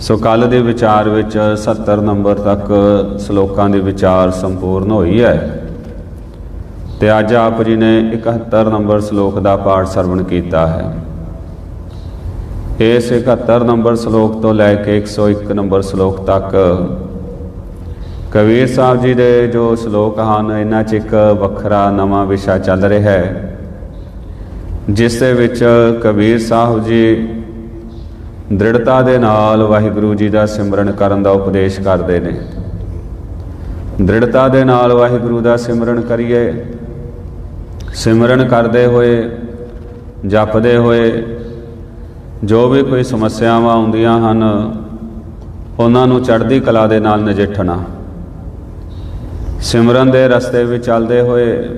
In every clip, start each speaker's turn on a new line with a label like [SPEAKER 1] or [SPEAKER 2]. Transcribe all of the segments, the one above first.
[SPEAKER 1] ਸੋ ਕੱਲ ਦੇ ਵਿਚਾਰ ਵਿੱਚ 70 ਨੰਬਰ ਤੱਕ ਸ਼ਲੋਕਾਂ ਦੀ ਵਿਚਾਰ ਸੰਪੂਰਨ ਹੋਈ ਹੈ। ਤੇ ਅੱਜ ਆਪ ਜੀ ਨੇ 71 ਨੰਬਰ ਸ਼ਲੋਕ ਦਾ ਪਾਠ ਸਰਵਣ ਕੀਤਾ ਹੈ। ਇਸ 71 ਨੰਬਰ ਸ਼ਲੋਕ ਤੋਂ ਲੈ ਕੇ 101 ਨੰਬਰ ਸ਼ਲੋਕ ਤੱਕ ਕਬੀਰ ਸਾਹਿਬ ਜੀ ਦੇ ਜੋ ਸ਼ਲੋਕ ਹਨ, ਇਹਨਾਂ 'ਚ ਇੱਕ ਵੱਖਰਾ ਨਵਾਂ ਵਿਸ਼ਾ ਚੱਲ ਰਿਹਾ ਹੈ, ਜਿਸ ਦੇ ਵਿੱਚ ਕਬੀਰ ਸਾਹਿਬ ਜੀ ਦ੍ਰਿੜਤਾ ਦੇ ਨਾਲ ਵਾਹਿਗੁਰੂ ਜੀ ਦਾ ਸਿਮਰਨ ਕਰਨ ਦਾ ਉਪਦੇਸ਼ ਕਰਦੇ ਨੇ। ਦ੍ਰਿੜਤਾ ਦੇ ਨਾਲ ਵਾਹਿਗੁਰੂ ਦਾ ਸਿਮਰਨ ਕਰੀਏ। ਸਿਮਰਨ ਕਰਦੇ ਹੋਏ, ਜਪਦੇ ਹੋਏ, ਜੋ ਵੀ ਕੋਈ ਸਮੱਸਿਆਵਾਂ ਆਉਂਦੀਆਂ ਹਨ, ਉਹਨਾਂ ਨੂੰ ਚੜ੍ਹਦੀ ਕਲਾ ਦੇ ਨਾਲ ਨਜਿੱਠਣਾ। ਸਿਮਰਨ ਦੇ ਰਸਤੇ ਵਿੱਚ ਚੱਲਦੇ ਹੋਏ,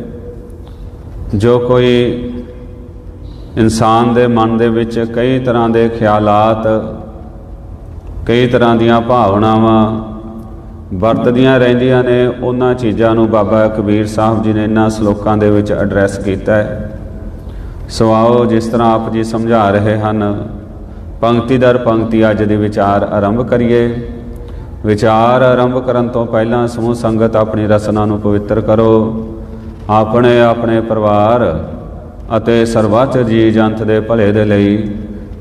[SPEAKER 1] ਜੋ ਕੋਈ ਇਨਸਾਨ ਦੇ ਮਨ ਦੇ ਵਿੱਚ ਕਈ ਤਰ੍ਹਾਂ ਦੇ ਖਿਆਲਾਤ, ਕਈ ਤਰ੍ਹਾਂ ਦੀਆਂ ਭਾਵਨਾਵਾਂ ਵਰਤਦੀਆਂ ਰਹਿੰਦੀਆਂ ਨੇ, ਉਹਨਾਂ ਚੀਜ਼ਾਂ ਨੂੰ ਬਾਬਾ ਕਬੀਰ ਸਾਹਿਬ ਜੀ ਨੇ ਇਹਨਾਂ ਸ਼ਲੋਕਾਂ ਦੇ ਵਿੱਚ ਐਡਰੈਸ ਕੀਤਾ ਹੈ। ਸੋ ਆਓ ਜਿਸ ਤਰ੍ਹਾਂ ਆਪ ਜੀ ਸਮਝਾ ਰਹੇ ਹਨ, ਪੰਕਤੀ ਦਰ ਪੰਕਤੀ ਅੱਜ ਦੇ ਵਿਚਾਰ ਆਰੰਭ ਕਰੀਏ। ਵਿਚਾਰ ਆਰੰਭ ਕਰਨ ਤੋਂ ਪਹਿਲਾਂ ਸਮੂਹ ਸੰਗਤ ਆਪਣੀ ਰਸਨਾ ਨੂੰ ਪਵਿੱਤਰ ਕਰੋ। ਆਪਣੇ ਆਪਣੇ ਪਰਿਵਾਰ ਅਤੇ ਸਰਬੱਤ ਜੀ ਜੰਤ ਦੇ ਭਲੇ ਦੇ ਲਈ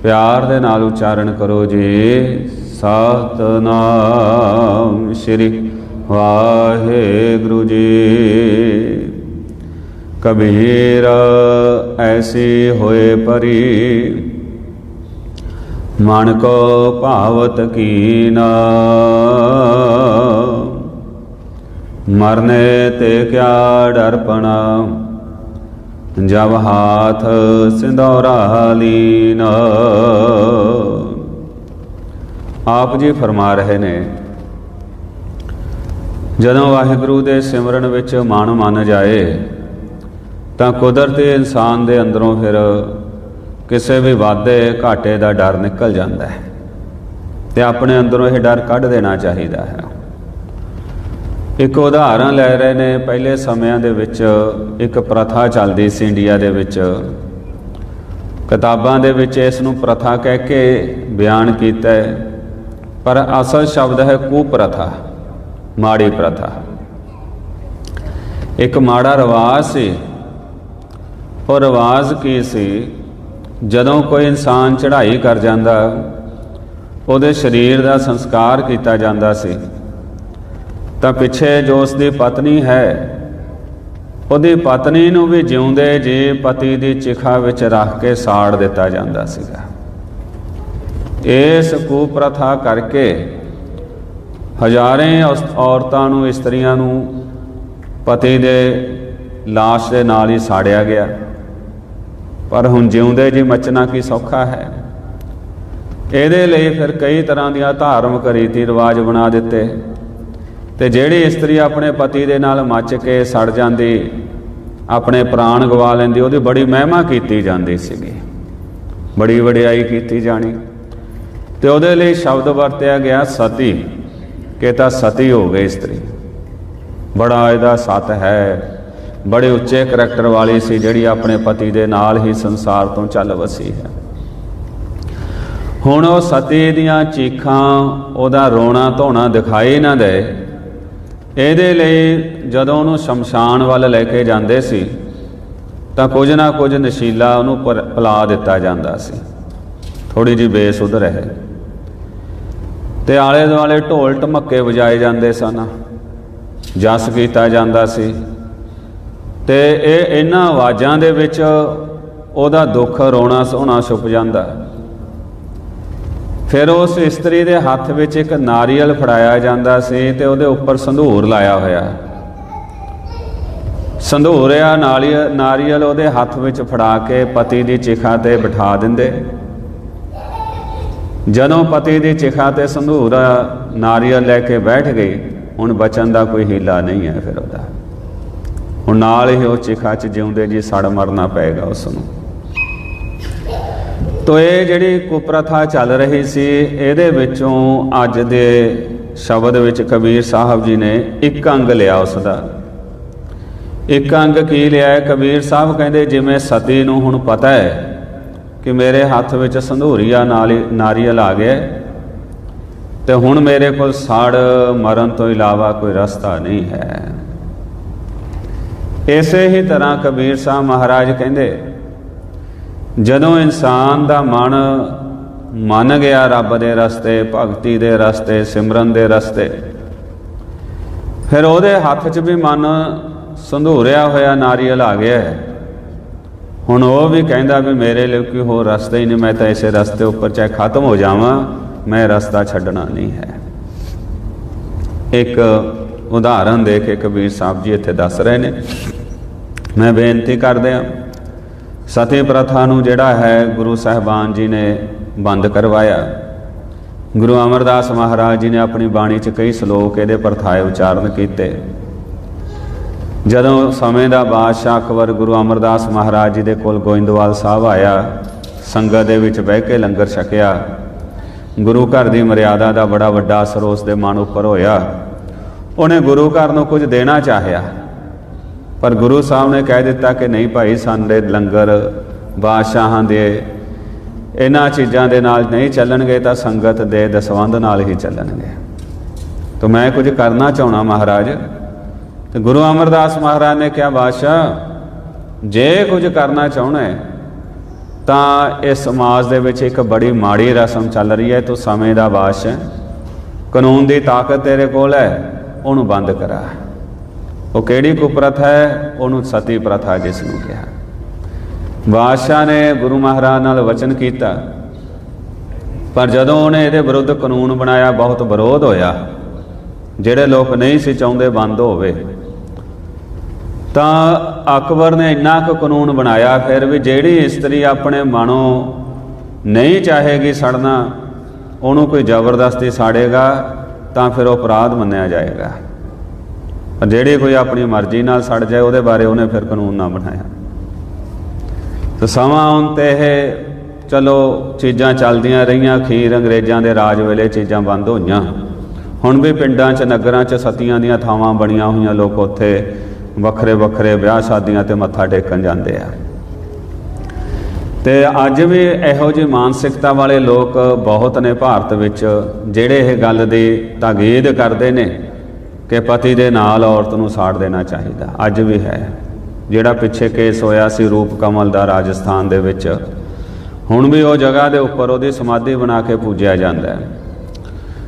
[SPEAKER 1] ਪਿਆਰ ਦੇ ਨਾਲ ਉਚਾਰਨ ਕਰੋ ਜੀ। ਸਤਨਾਮ ਸ੍ਰੀ ਵਾਹਿਗੁਰੂ ਜੀ। ਕਬੀਰ ਐਸੀ ਹੋਏ ਪਰੀ, ਮਨ ਕੋ ਭਾਵਤ ਕੀਨਾ। ਮਰਨੇ ਤੇ ਕਿਆ ਡਰਪਣਾ। ਜਬ ਹਾਥ ਸਿੰਦੌਰਾ ਲੀਨ। ਆਪ ਜੀ ਫਰਮਾ ਰਹੇ ਨੇ, ਜਦੋਂ ਵਾਹਿਗੁਰੂ ਦੇ ਸਿਮਰਨ ਵਿੱਚ ਮਨ ਮੰਨ ਜਾਏ, ਤਾਂ ਕੁਦਰਤੀ ਇਨਸਾਨ ਦੇ ਅੰਦਰੋਂ ਫਿਰ ਕਿਸੇ ਵੀ ਵਾਧੇ ਘਾਟੇ ਦਾ ਡਰ ਨਿਕਲ ਜਾਂਦਾ ਹੈ ਤੇ ਆਪਣੇ ਅੰਦਰੋਂ ਇਹ ਡਰ ਕੱਢ ਦੇਣਾ ਚਾਹੀਦਾ ਹੈ। ਇੱਕ ਉਦਾਹਰਣ ਲੈ ਰਹੇ ਨੇ। ਪਹਿਲੇ ਸਮਿਆਂ ਦੇ ਵਿੱਚ ਇੱਕ ਪ੍ਰਥਾ ਚੱਲਦੀ ਸੀ ਇੰਡੀਆ ਦੇ ਵਿੱਚ। ਕਿਤਾਬਾਂ ਦੇ ਵਿੱਚ ਇਸ ਨੂੰ ਪ੍ਰਥਾ ਕਹਿ ਕੇ ਬਿਆਨ ਕੀਤਾ ਹੈ। ਪਰ ਅਸਲ ਸ਼ਬਦ ਹੈ ਕੁਪ੍ਰਥਾ, ਮਾੜੀ ਪ੍ਰਥਾ। ਇੱਕ ਮਾੜਾ ਰਿਵਾਜ ਸੀ। ਉਹ ਰਿਵਾਜ ਕੀ ਸੀ? ਜਦੋਂ ਕੋਈ ਇਨਸਾਨ ਚੜ੍ਹਾਈ ਕਰ ਜਾਂਦਾ, ਉਹਦੇ ਸਰੀਰ ਦਾ ਸੰਸਕਾਰ ਕੀਤਾ ਜਾਂਦਾ ਸੀ। ਤਾਂ ਪਿੱਛੇ ਜੋ ਉਸ ਦੀ ਪਤਨੀ ਹੈ, ਉਹਦੀ ਪਤਨੀ ਨੂੰ ਵੀ ਜਿਉਂਦੇ ਜੀ ਪਤੀ ਦੀ ਚਿਖਾ ਵਿੱਚ ਰੱਖ ਕੇ ਸਾੜ ਦਿੱਤਾ ਜਾਂਦਾ ਸੀਗਾ। ਇਸ ਕੁਪ੍ਰਥਾ ਕਰਕੇ ਹਜ਼ਾਰੇ ਔਰਤਾਂ ਨੂੰ, ਇਸਤਰੀਆਂ ਨੂੰ ਪਤੀ ਦੇ লাশ ਦੇ ਨਾਲ ਹੀ ਸਾੜਿਆ ਗਿਆ। ਪਰ ਹੁਣ ਜਿਉਂਦੇ ਜੀ ਮਚਣਾ ਕੀ ਸੌਖਾ ਹੈ? ਇਹਦੇ ਲਈ ਫਿਰ ਕਈ ਤਰ੍ਹਾਂ ਦੀਆਂ ਧਾਰਮਿਕ ਰੀਤੀ ਰਿਵਾਜ ਬਣਾ ਦਿੱਤੇ। ਤੇ ਜਿਹੜੀ ਇਸਤਰੀ ਆਪਣੇ ਪਤੀ ਦੇ ਨਾਲ ਮੱਚ ਕੇ ਸੜ ਜਾਂਦੀ, ਆਪਣੇ ਪ੍ਰਾਣ ਗਵਾ ਲੈਂਦੀ, ਉਹਦੀ ਬੜੀ ਮਹਿਮਾ ਕੀਤੀ ਜਾਂਦੀ ਸੀਗੀ। ਬੜੀ ਵਡਿਆਈ ਕੀਤੀ ਜਾਣੀ। ਤੇ ਉਹਦੇ ਲਈ ਸ਼ਬਦ ਵਰਤਿਆ ਗਿਆ ਸਤੀ, ਕਿ ਤਾਂ ਸਤੀ ਹੋ ਗਈ ਇਸਤਰੀ। ਬੜਾ ਇਹਦਾ ਸਤ ਹੈ। ਬੜੇ ਉੱਚੇ ਕਰੈਕਟਰ ਵਾਲੀ ਸੀ, ਜਿਹੜੀ ਆਪਣੇ ਪਤੀ ਦੇ ਨਾਲ ਹੀ ਸੰਸਾਰ ਤੋਂ ਚੱਲ ਵਸੀ ਹੈ। ਹੁਣ ਉਹ ਸਤੀ ਦੀਆਂ ਚੀਖਾਂ, ਉਹਦਾ ਰੋਣਾ ਧੋਣਾ ਦਿਖਾਈ ਨਾ ਦੇ ਇਹਦੇ ਲਈ ਜਦੋਂ ਉਹਨੂੰ ਸ਼ਮਸ਼ਾਨ ਵੱਲ ਲੈ ਕੇ ਜਾਂਦੇ ਸੀ, ਤਾਂ ਕੁਝ ਨਾ ਕੁਝ ਨਸ਼ੀਲਾ ਉਹਨੂੰ ਪਲਾ ਦਿੱਤਾ ਜਾਂਦਾ ਸੀ। ਥੋੜੀ ਜੀ ਬੇਸੁੱਧ ਰਹੇ। ਤੇ ਆਲੇ ਦੁਆਲੇ ਢੋਲ ਢਮੱਕੇ ਵਜਾਏ ਜਾਂਦੇ ਸਨ। ਜਸ ਕੀਤਾ ਜਾਂਦਾ ਸੀ। ਤੇ ਇਹ ਇਹਨਾਂ ਆਵਾਜ਼ਾਂ ਦੇ ਵਿੱਚ ਉਹਦਾ ਦੁੱਖ ਰੋਣਾ ਸੋਹਣਾ ਛੁਪ ਜਾਂਦਾ। ਫਿਰ ਉਸ ਇਸਤਰੀ ਦੇ ਹੱਥ ਵਿੱਚ ਇੱਕ ਨਾਰੀਅਲ ਫੜਾਇਆ ਜਾਂਦਾ ਸੀ ਤੇ ਉਹਦੇ ਉੱਪਰ ਸੰਧੂਰ ਲਾਇਆ ਹੋਇਆ। ਸੰਧੂਰਿਆ ਨਾਰੀਅਲ ਨਾਰੀਅਲ ਉਹਦੇ ਹੱਥ ਵਿੱਚ ਫੜਾ ਕੇ ਪਤੀ ਦੀ ਚਿਖਾ ਤੇ ਬਿਠਾ ਦਿੰਦੇ। ਜਦੋਂ ਪਤੀ ਦੀ ਚਿਖਾ ਤੇ ਸੰਧੂਰ ਨਾਰੀਅਲ ਲੈ ਕੇ ਬੈਠ ਗਈ, ਹੁਣ ਬਚਨ ਦਾ ਕੋਈ ਹੀਲਾ ਨਹੀਂ ਹੈ ਫਿਰ ਉਹਦਾ। ਹੁਣ ਨਾਲ ਹੀ ਉਹ ਚਿਖਾ 'ਚ ਜਿਉਂਦੇ ਜੀ, ਸੜ ਮਰਨਾ ਪਏਗਾ ਉਸ ਨੂੰ ਤੋ ਇਹ ਜਿਹੜੀ ਕੁਪ੍ਰਥਾ ਚੱਲ ਰਹੀ ਸੀ, ਇਹਦੇ ਵਿੱਚੋਂ ਅੱਜ ਦੇ ਸ਼ਬਦ ਵਿੱਚ ਕਬੀਰ ਸਾਹਿਬ ਜੀ ਨੇ ਇੱਕ ਅੰਗ ਲਿਆ ਉਸ ਦਾ ਇੱਕ ਅੰਗ ਕੀ ਲਿਆ ਹੈ? ਕਬੀਰ ਸਾਹਿਬ ਕਹਿੰਦੇ, ਜਿਵੇਂ ਸਤੀ ਨੂੰ ਹੁਣ ਪਤਾ ਹੈ ਕਿ ਮੇਰੇ ਹੱਥ ਵਿੱਚ ਸੰਧੂਰੀਆ ਨਾਲ ਨਾਰੀਅਲ ਆ ਗਿਆ ਤੇ ਹੁਣ ਮੇਰੇ ਕੋਲ ਸਾੜ ਮਰਨ ਤੋਂ ਇਲਾਵਾ ਕੋਈ ਰਸਤਾ ਨਹੀਂ ਹੈ। ਇਸੇ ਹੀ ਤਰ੍ਹਾਂ ਕਬੀਰ ਸਾਹਿਬ ਮਹਾਰਾਜ ਕਹਿੰਦੇ ਜਦੋਂ ਇਨਸਾਨ ਦਾ ਮਨ ਮੰਨ ਗਿਆ ਰੱਬ ਦੇ ਰਸਤੇ, ਭਗਤੀ ਦੇ ਰਸਤੇ, ਸਿਮਰਨ ਦੇ ਰਸਤੇ, ਫਿਰ ਉਹਦੇ ਹੱਥ 'ਚ ਵੀ ਮਨ ਸੰਧੂਰਿਆ ਹੋਇਆ, ਨਾਰੀਅਲ ਆ ਗਿਆ ਹੈ। ਹੁਣ ਉਹ ਵੀ ਕਹਿੰਦਾ ਵੀ ਮੇਰੇ ਲਈ ਕੋਈ ਹੋਰ ਰਸਤਾ ਹੀ ਨਹੀਂ, ਮੈਂ ਤਾਂ ਇਸੇ ਰਸਤੇ ਉੱਪਰ ਚਾਹੇ ਖਤਮ ਹੋ ਜਾਵਾਂ, ਮੈਂ ਰਸਤਾ ਛੱਡਣਾ ਨਹੀਂ ਹੈ ਇੱਕ ਉਦਾਹਰਨ ਦੇ ਕੇ ਕਬੀਰ ਸਾਹਿਬ ਜੀ ਇੱਥੇ ਦੱਸ ਰਹੇ ਨੇ ਮੈਂ ਬੇਨਤੀ ਕਰਦੇ ਹਾਂ ਸਤੀ ਪ੍ਰਥਾ ਨੂੰ ਜਿਹੜਾ ਹੈ ਗੁਰੂ ਸਾਹਿਬਾਨ ਜੀ ਨੇ ਬੰਦ ਕਰਵਾਇਆ। ਗੁਰੂ ਅਮਰਦਾਸ ਮਹਾਰਾਜ ਜੀ ਨੇ ਆਪਣੀ ਬਾਣੀ 'ਚ ਕਈ ਸ਼ਲੋਕ ਇਹਦੇ ਪਰਥਾਏ ਉਚਾਰਨ ਕੀਤੇ। ਜਦੋਂ ਸਮੇਂ ਦਾ ਬਾਦਸ਼ਾਹ ਅਕਬਰ ਗੁਰੂ ਅਮਰਦਾਸ ਮਹਾਰਾਜ ਜੀ ਦੇ ਕੋਲ ਗੋਇੰਦਵਾਲ ਸਾਹਿਬ ਆਇਆ, ਸੰਗਤ ਦੇ ਵਿੱਚ ਬਹਿ ਕੇ ਲੰਗਰ ਛਕਿਆ। ਗੁਰੂ ਘਰ ਦੀ ਮਰਿਆਦਾ ਦਾ ਬੜਾ ਵੱਡਾ ਅਸਰ ਉਸ ਦੇ ਮਨ ਉੱਪਰ ਹੋਇਆ। ਉਹਨੇ ਗੁਰੂ ਘਰ ਨੂੰ ਕੁਝ ਦੇਣਾ ਚਾਹਿਆ। ਪਰ ਗੁਰੂ ਸਾਹਿਬ ਨੇ ਕਹਿ ਦਿੱਤਾ ਕਿ ਨਹੀਂ ਭਾਈ, ਸਾਡੇ ਲੰਗਰ ਬਾਦਸ਼ਾਹਾਂ ਦੇ ਇਹਨਾਂ ਚੀਜ਼ਾਂ ਦੇ ਨਾਲ ਨਹੀਂ ਚੱਲਣਗੇ ਤਾਂ ਸੰਗਤ ਦੇ ਦਸਵੰਦ ਨਾਲ ਹੀ ਚੱਲਣਗੇ। ਤਾਂ ਮੈਂ ਕੁਝ ਕਰਨਾ ਚਾਹਣਾ ਮਹਾਰਾਜ। ਤੇ ਗੁਰੂ ਅਮਰਦਾਸ ਮਹਾਰਾਜ ਨੇ ਕਿਹਾ, ਬਾਦਸ਼ਾਹ, ਜੇ ਕੁਝ ਕਰਨਾ ਚਾਹਣਾ ਹੈ, ਤਾਂ ਇਹ ਸਮਾਜ ਦੇ ਵਿੱਚ ਇੱਕ ਬੜੀ ਮਾੜੀ ਰਸਮ ਚੱਲ ਰਹੀ ਹੈ। ਤੂੰ ਸਮੇਂ ਦਾ ਬਾਦਸ਼ਾਹ ਕਾਨੂੰਨ ਦੀ ਤਾਕਤ ਤੇਰੇ ਕੋਲ ਹੈ, ਉਹਨੂੰ ਬੰਦ ਕਰਾ। ਉਹ ਕਿਹੜੀ ਕੁਪ੍ਰਥਾ ਹੈ? ਉਹਨੂੰ ਸਤੀ ਪ੍ਰਥਾ ਜਿਸ ਨੂੰ ਕਿਹਾ। ਬਾਦਸ਼ਾਹ ਨੇ ਗੁਰੂ ਮਹਾਰਾਜ ਨਾਲ ਵਚਨ ਕੀਤਾ। ਪਰ ਜਦੋਂ ਉਹਨੇ ਇਹਦੇ ਵਿਰੁੱਧ ਕਾਨੂੰਨ ਬਣਾਇਆ, ਬਹੁਤ ਵਿਰੋਧ ਹੋਇਆ। ਜਿਹੜੇ ਲੋਕ ਨਹੀਂ ਸੀ ਚਾਹੁੰਦੇ ਬੰਦ ਹੋਵੇ। ਤਾਂ ਅਕਬਰ ਨੇ ਇੰਨਾ ਕੁ ਕਾਨੂੰਨ ਬਣਾਇਆ, ਫਿਰ ਵੀ ਜਿਹੜੀ ਇਸਤਰੀ ਆਪਣੇ ਮਨੋਂ ਨਹੀਂ ਚਾਹੇਗੀ ਸੜਨਾ, ਉਹਨੂੰ ਕੋਈ ਜ਼ਬਰਦਸਤੀ ਸਾੜੇਗਾ, ਤਾਂ ਫਿਰ ਉਹ ਅਪਰਾਧ ਮੰਨਿਆ ਜਾਏਗਾ। ਜਿਹੜੀ ਕੋਈ ਆਪਣੀ ਮਰਜ਼ੀ ਨਾਲ ਸੜ ਜਾਏ, ਉਹਦੇ ਬਾਰੇ ਉਹਨੇ ਫਿਰ ਕਾਨੂੰਨ ਨਾ ਬਣਾਇਆ। ਤੇ ਸਮਾਂ ਆਉਣ ਤੇ ਇਹ, ਚਲੋ, ਚੀਜ਼ਾਂ ਚੱਲਦੀਆਂ ਰਹੀਆਂ, ਅਖੀਰ ਅੰਗਰੇਜ਼ਾਂ ਦੇ ਰਾਜ ਵੇਲੇ ਚੀਜ਼ਾਂ ਬੰਦ ਹੋਈਆਂ। ਹੁਣ ਵੀ ਪਿੰਡਾਂ 'ਚ, ਨਗਰਾਂ 'ਚ ਸਤੀਆਂ ਦੀਆਂ ਥਾਵਾਂ ਬਣੀਆਂ ਹੋਈਆਂ, ਲੋਕ ਉੱਥੇ ਵੱਖਰੇ ਵੱਖਰੇ ਵਿਆਹ ਸ਼ਾਦੀਆਂ ਤੇ ਮੱਥਾ ਟੇਕਣ ਜਾਂਦੇ ਆ। ਤੇ ਅੱਜ ਵੀ ਇਹੋ ਜਿਹੀ ਮਾਨਸਿਕਤਾ ਵਾਲੇ ਲੋਕ ਬਹੁਤ ਨੇ ਭਾਰਤ ਵਿੱਚ, ਜਿਹੜੇ ਇਹ ਗੱਲ ਦੀ ਤਾਗੀਦ ਕਰਦੇ ਨੇ। ਕਿ ਪਤੀ ਦੇ ਨਾਲ ਔਰਤ ਨੂੰ ਸਾੜ ਦੇਣਾ ਚਾਹੀਦਾ। ਅੱਜ ਵੀ ਹੈ। ਜਿਹੜਾ ਪਿੱਛੇ ਕੇਸ ਹੋਇਆ ਸੀ ਰੂਪ ਕਮਲ ਦਾ ਰਾਜਸਥਾਨ ਦੇ ਵਿੱਚ, ਹੁਣ ਵੀ ਉਹ ਜਗ੍ਹਾ ਦੇ ਉੱਪਰ ਉਹਦੀ ਸਮਾਧੀ ਬਣਾ ਕੇ ਪੂਜਿਆ ਜਾਂਦਾ ਹੈ।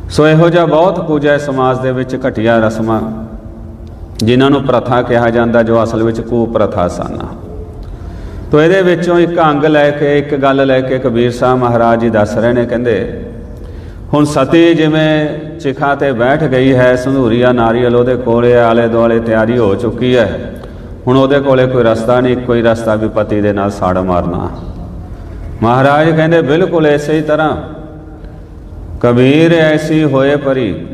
[SPEAKER 1] ਸੋ ਇਹੋ ਜਿਹਾ ਬਹੁਤ ਪੂਜਾ ਸਮਾਜ ਦੇ ਵਿੱਚ ਘਟੀਆ ਰਸਮਾਂ, ਜਿਨ੍ਹਾਂ ਨੂੰ ਪ੍ਰਥਾ ਕਿਹਾ ਜਾਂਦਾ, ਜੋ ਅਸਲ ਵਿੱਚ ਕੂ ਪ੍ਰਥਾ ਸਨ। ਤੋ ਇਹਦੇ ਵਿੱਚੋਂ ਇੱਕ ਅੰਗ ਲੈ ਕੇ, ਇੱਕ ਗੱਲ ਲੈ ਕੇ ਕਬੀਰ ਸਾਹਿਬ ਮਹਾਰਾਜ ਜੀ ਦੱਸ ਰਹੇ ਨੇ, ਕਹਿੰਦੇ ਹੁਣ ਸਤੀ ਜਿਵੇਂ ਚਿਖਾ ਤੇ ਬੈਠ ਗਈ ਹੈ, ਸੰਧੂਰੀਆ ਨਾਰੀਅਲ ਉਹਦੇ ਕੋਲੇ, ਆਲੇ ਦੁਆਲੇ ਤਿਆਰੀ ਹੋ ਚੁੱਕੀ ਹੈ। ਹੁਣ ਉਹਦੇ ਕੋਲੇ ਕੋਈ ਰਸਤਾ ਨਹੀਂ ਕੋਈ ਰਸਤਾ ਵੀ ਪਤੀ ਦੇ ਨਾਲ ਸਾੜ ਮਾਰਨਾ। ਮਹਾਰਾਜ ਕਹਿੰਦੇ, ਬਿਲਕੁਲ ਐਸੇ ਹੀ ਤਰ੍ਹਾਂ। ਕਬੀਰ ਐਸੀ ਹੋਏ ਪਰੀ।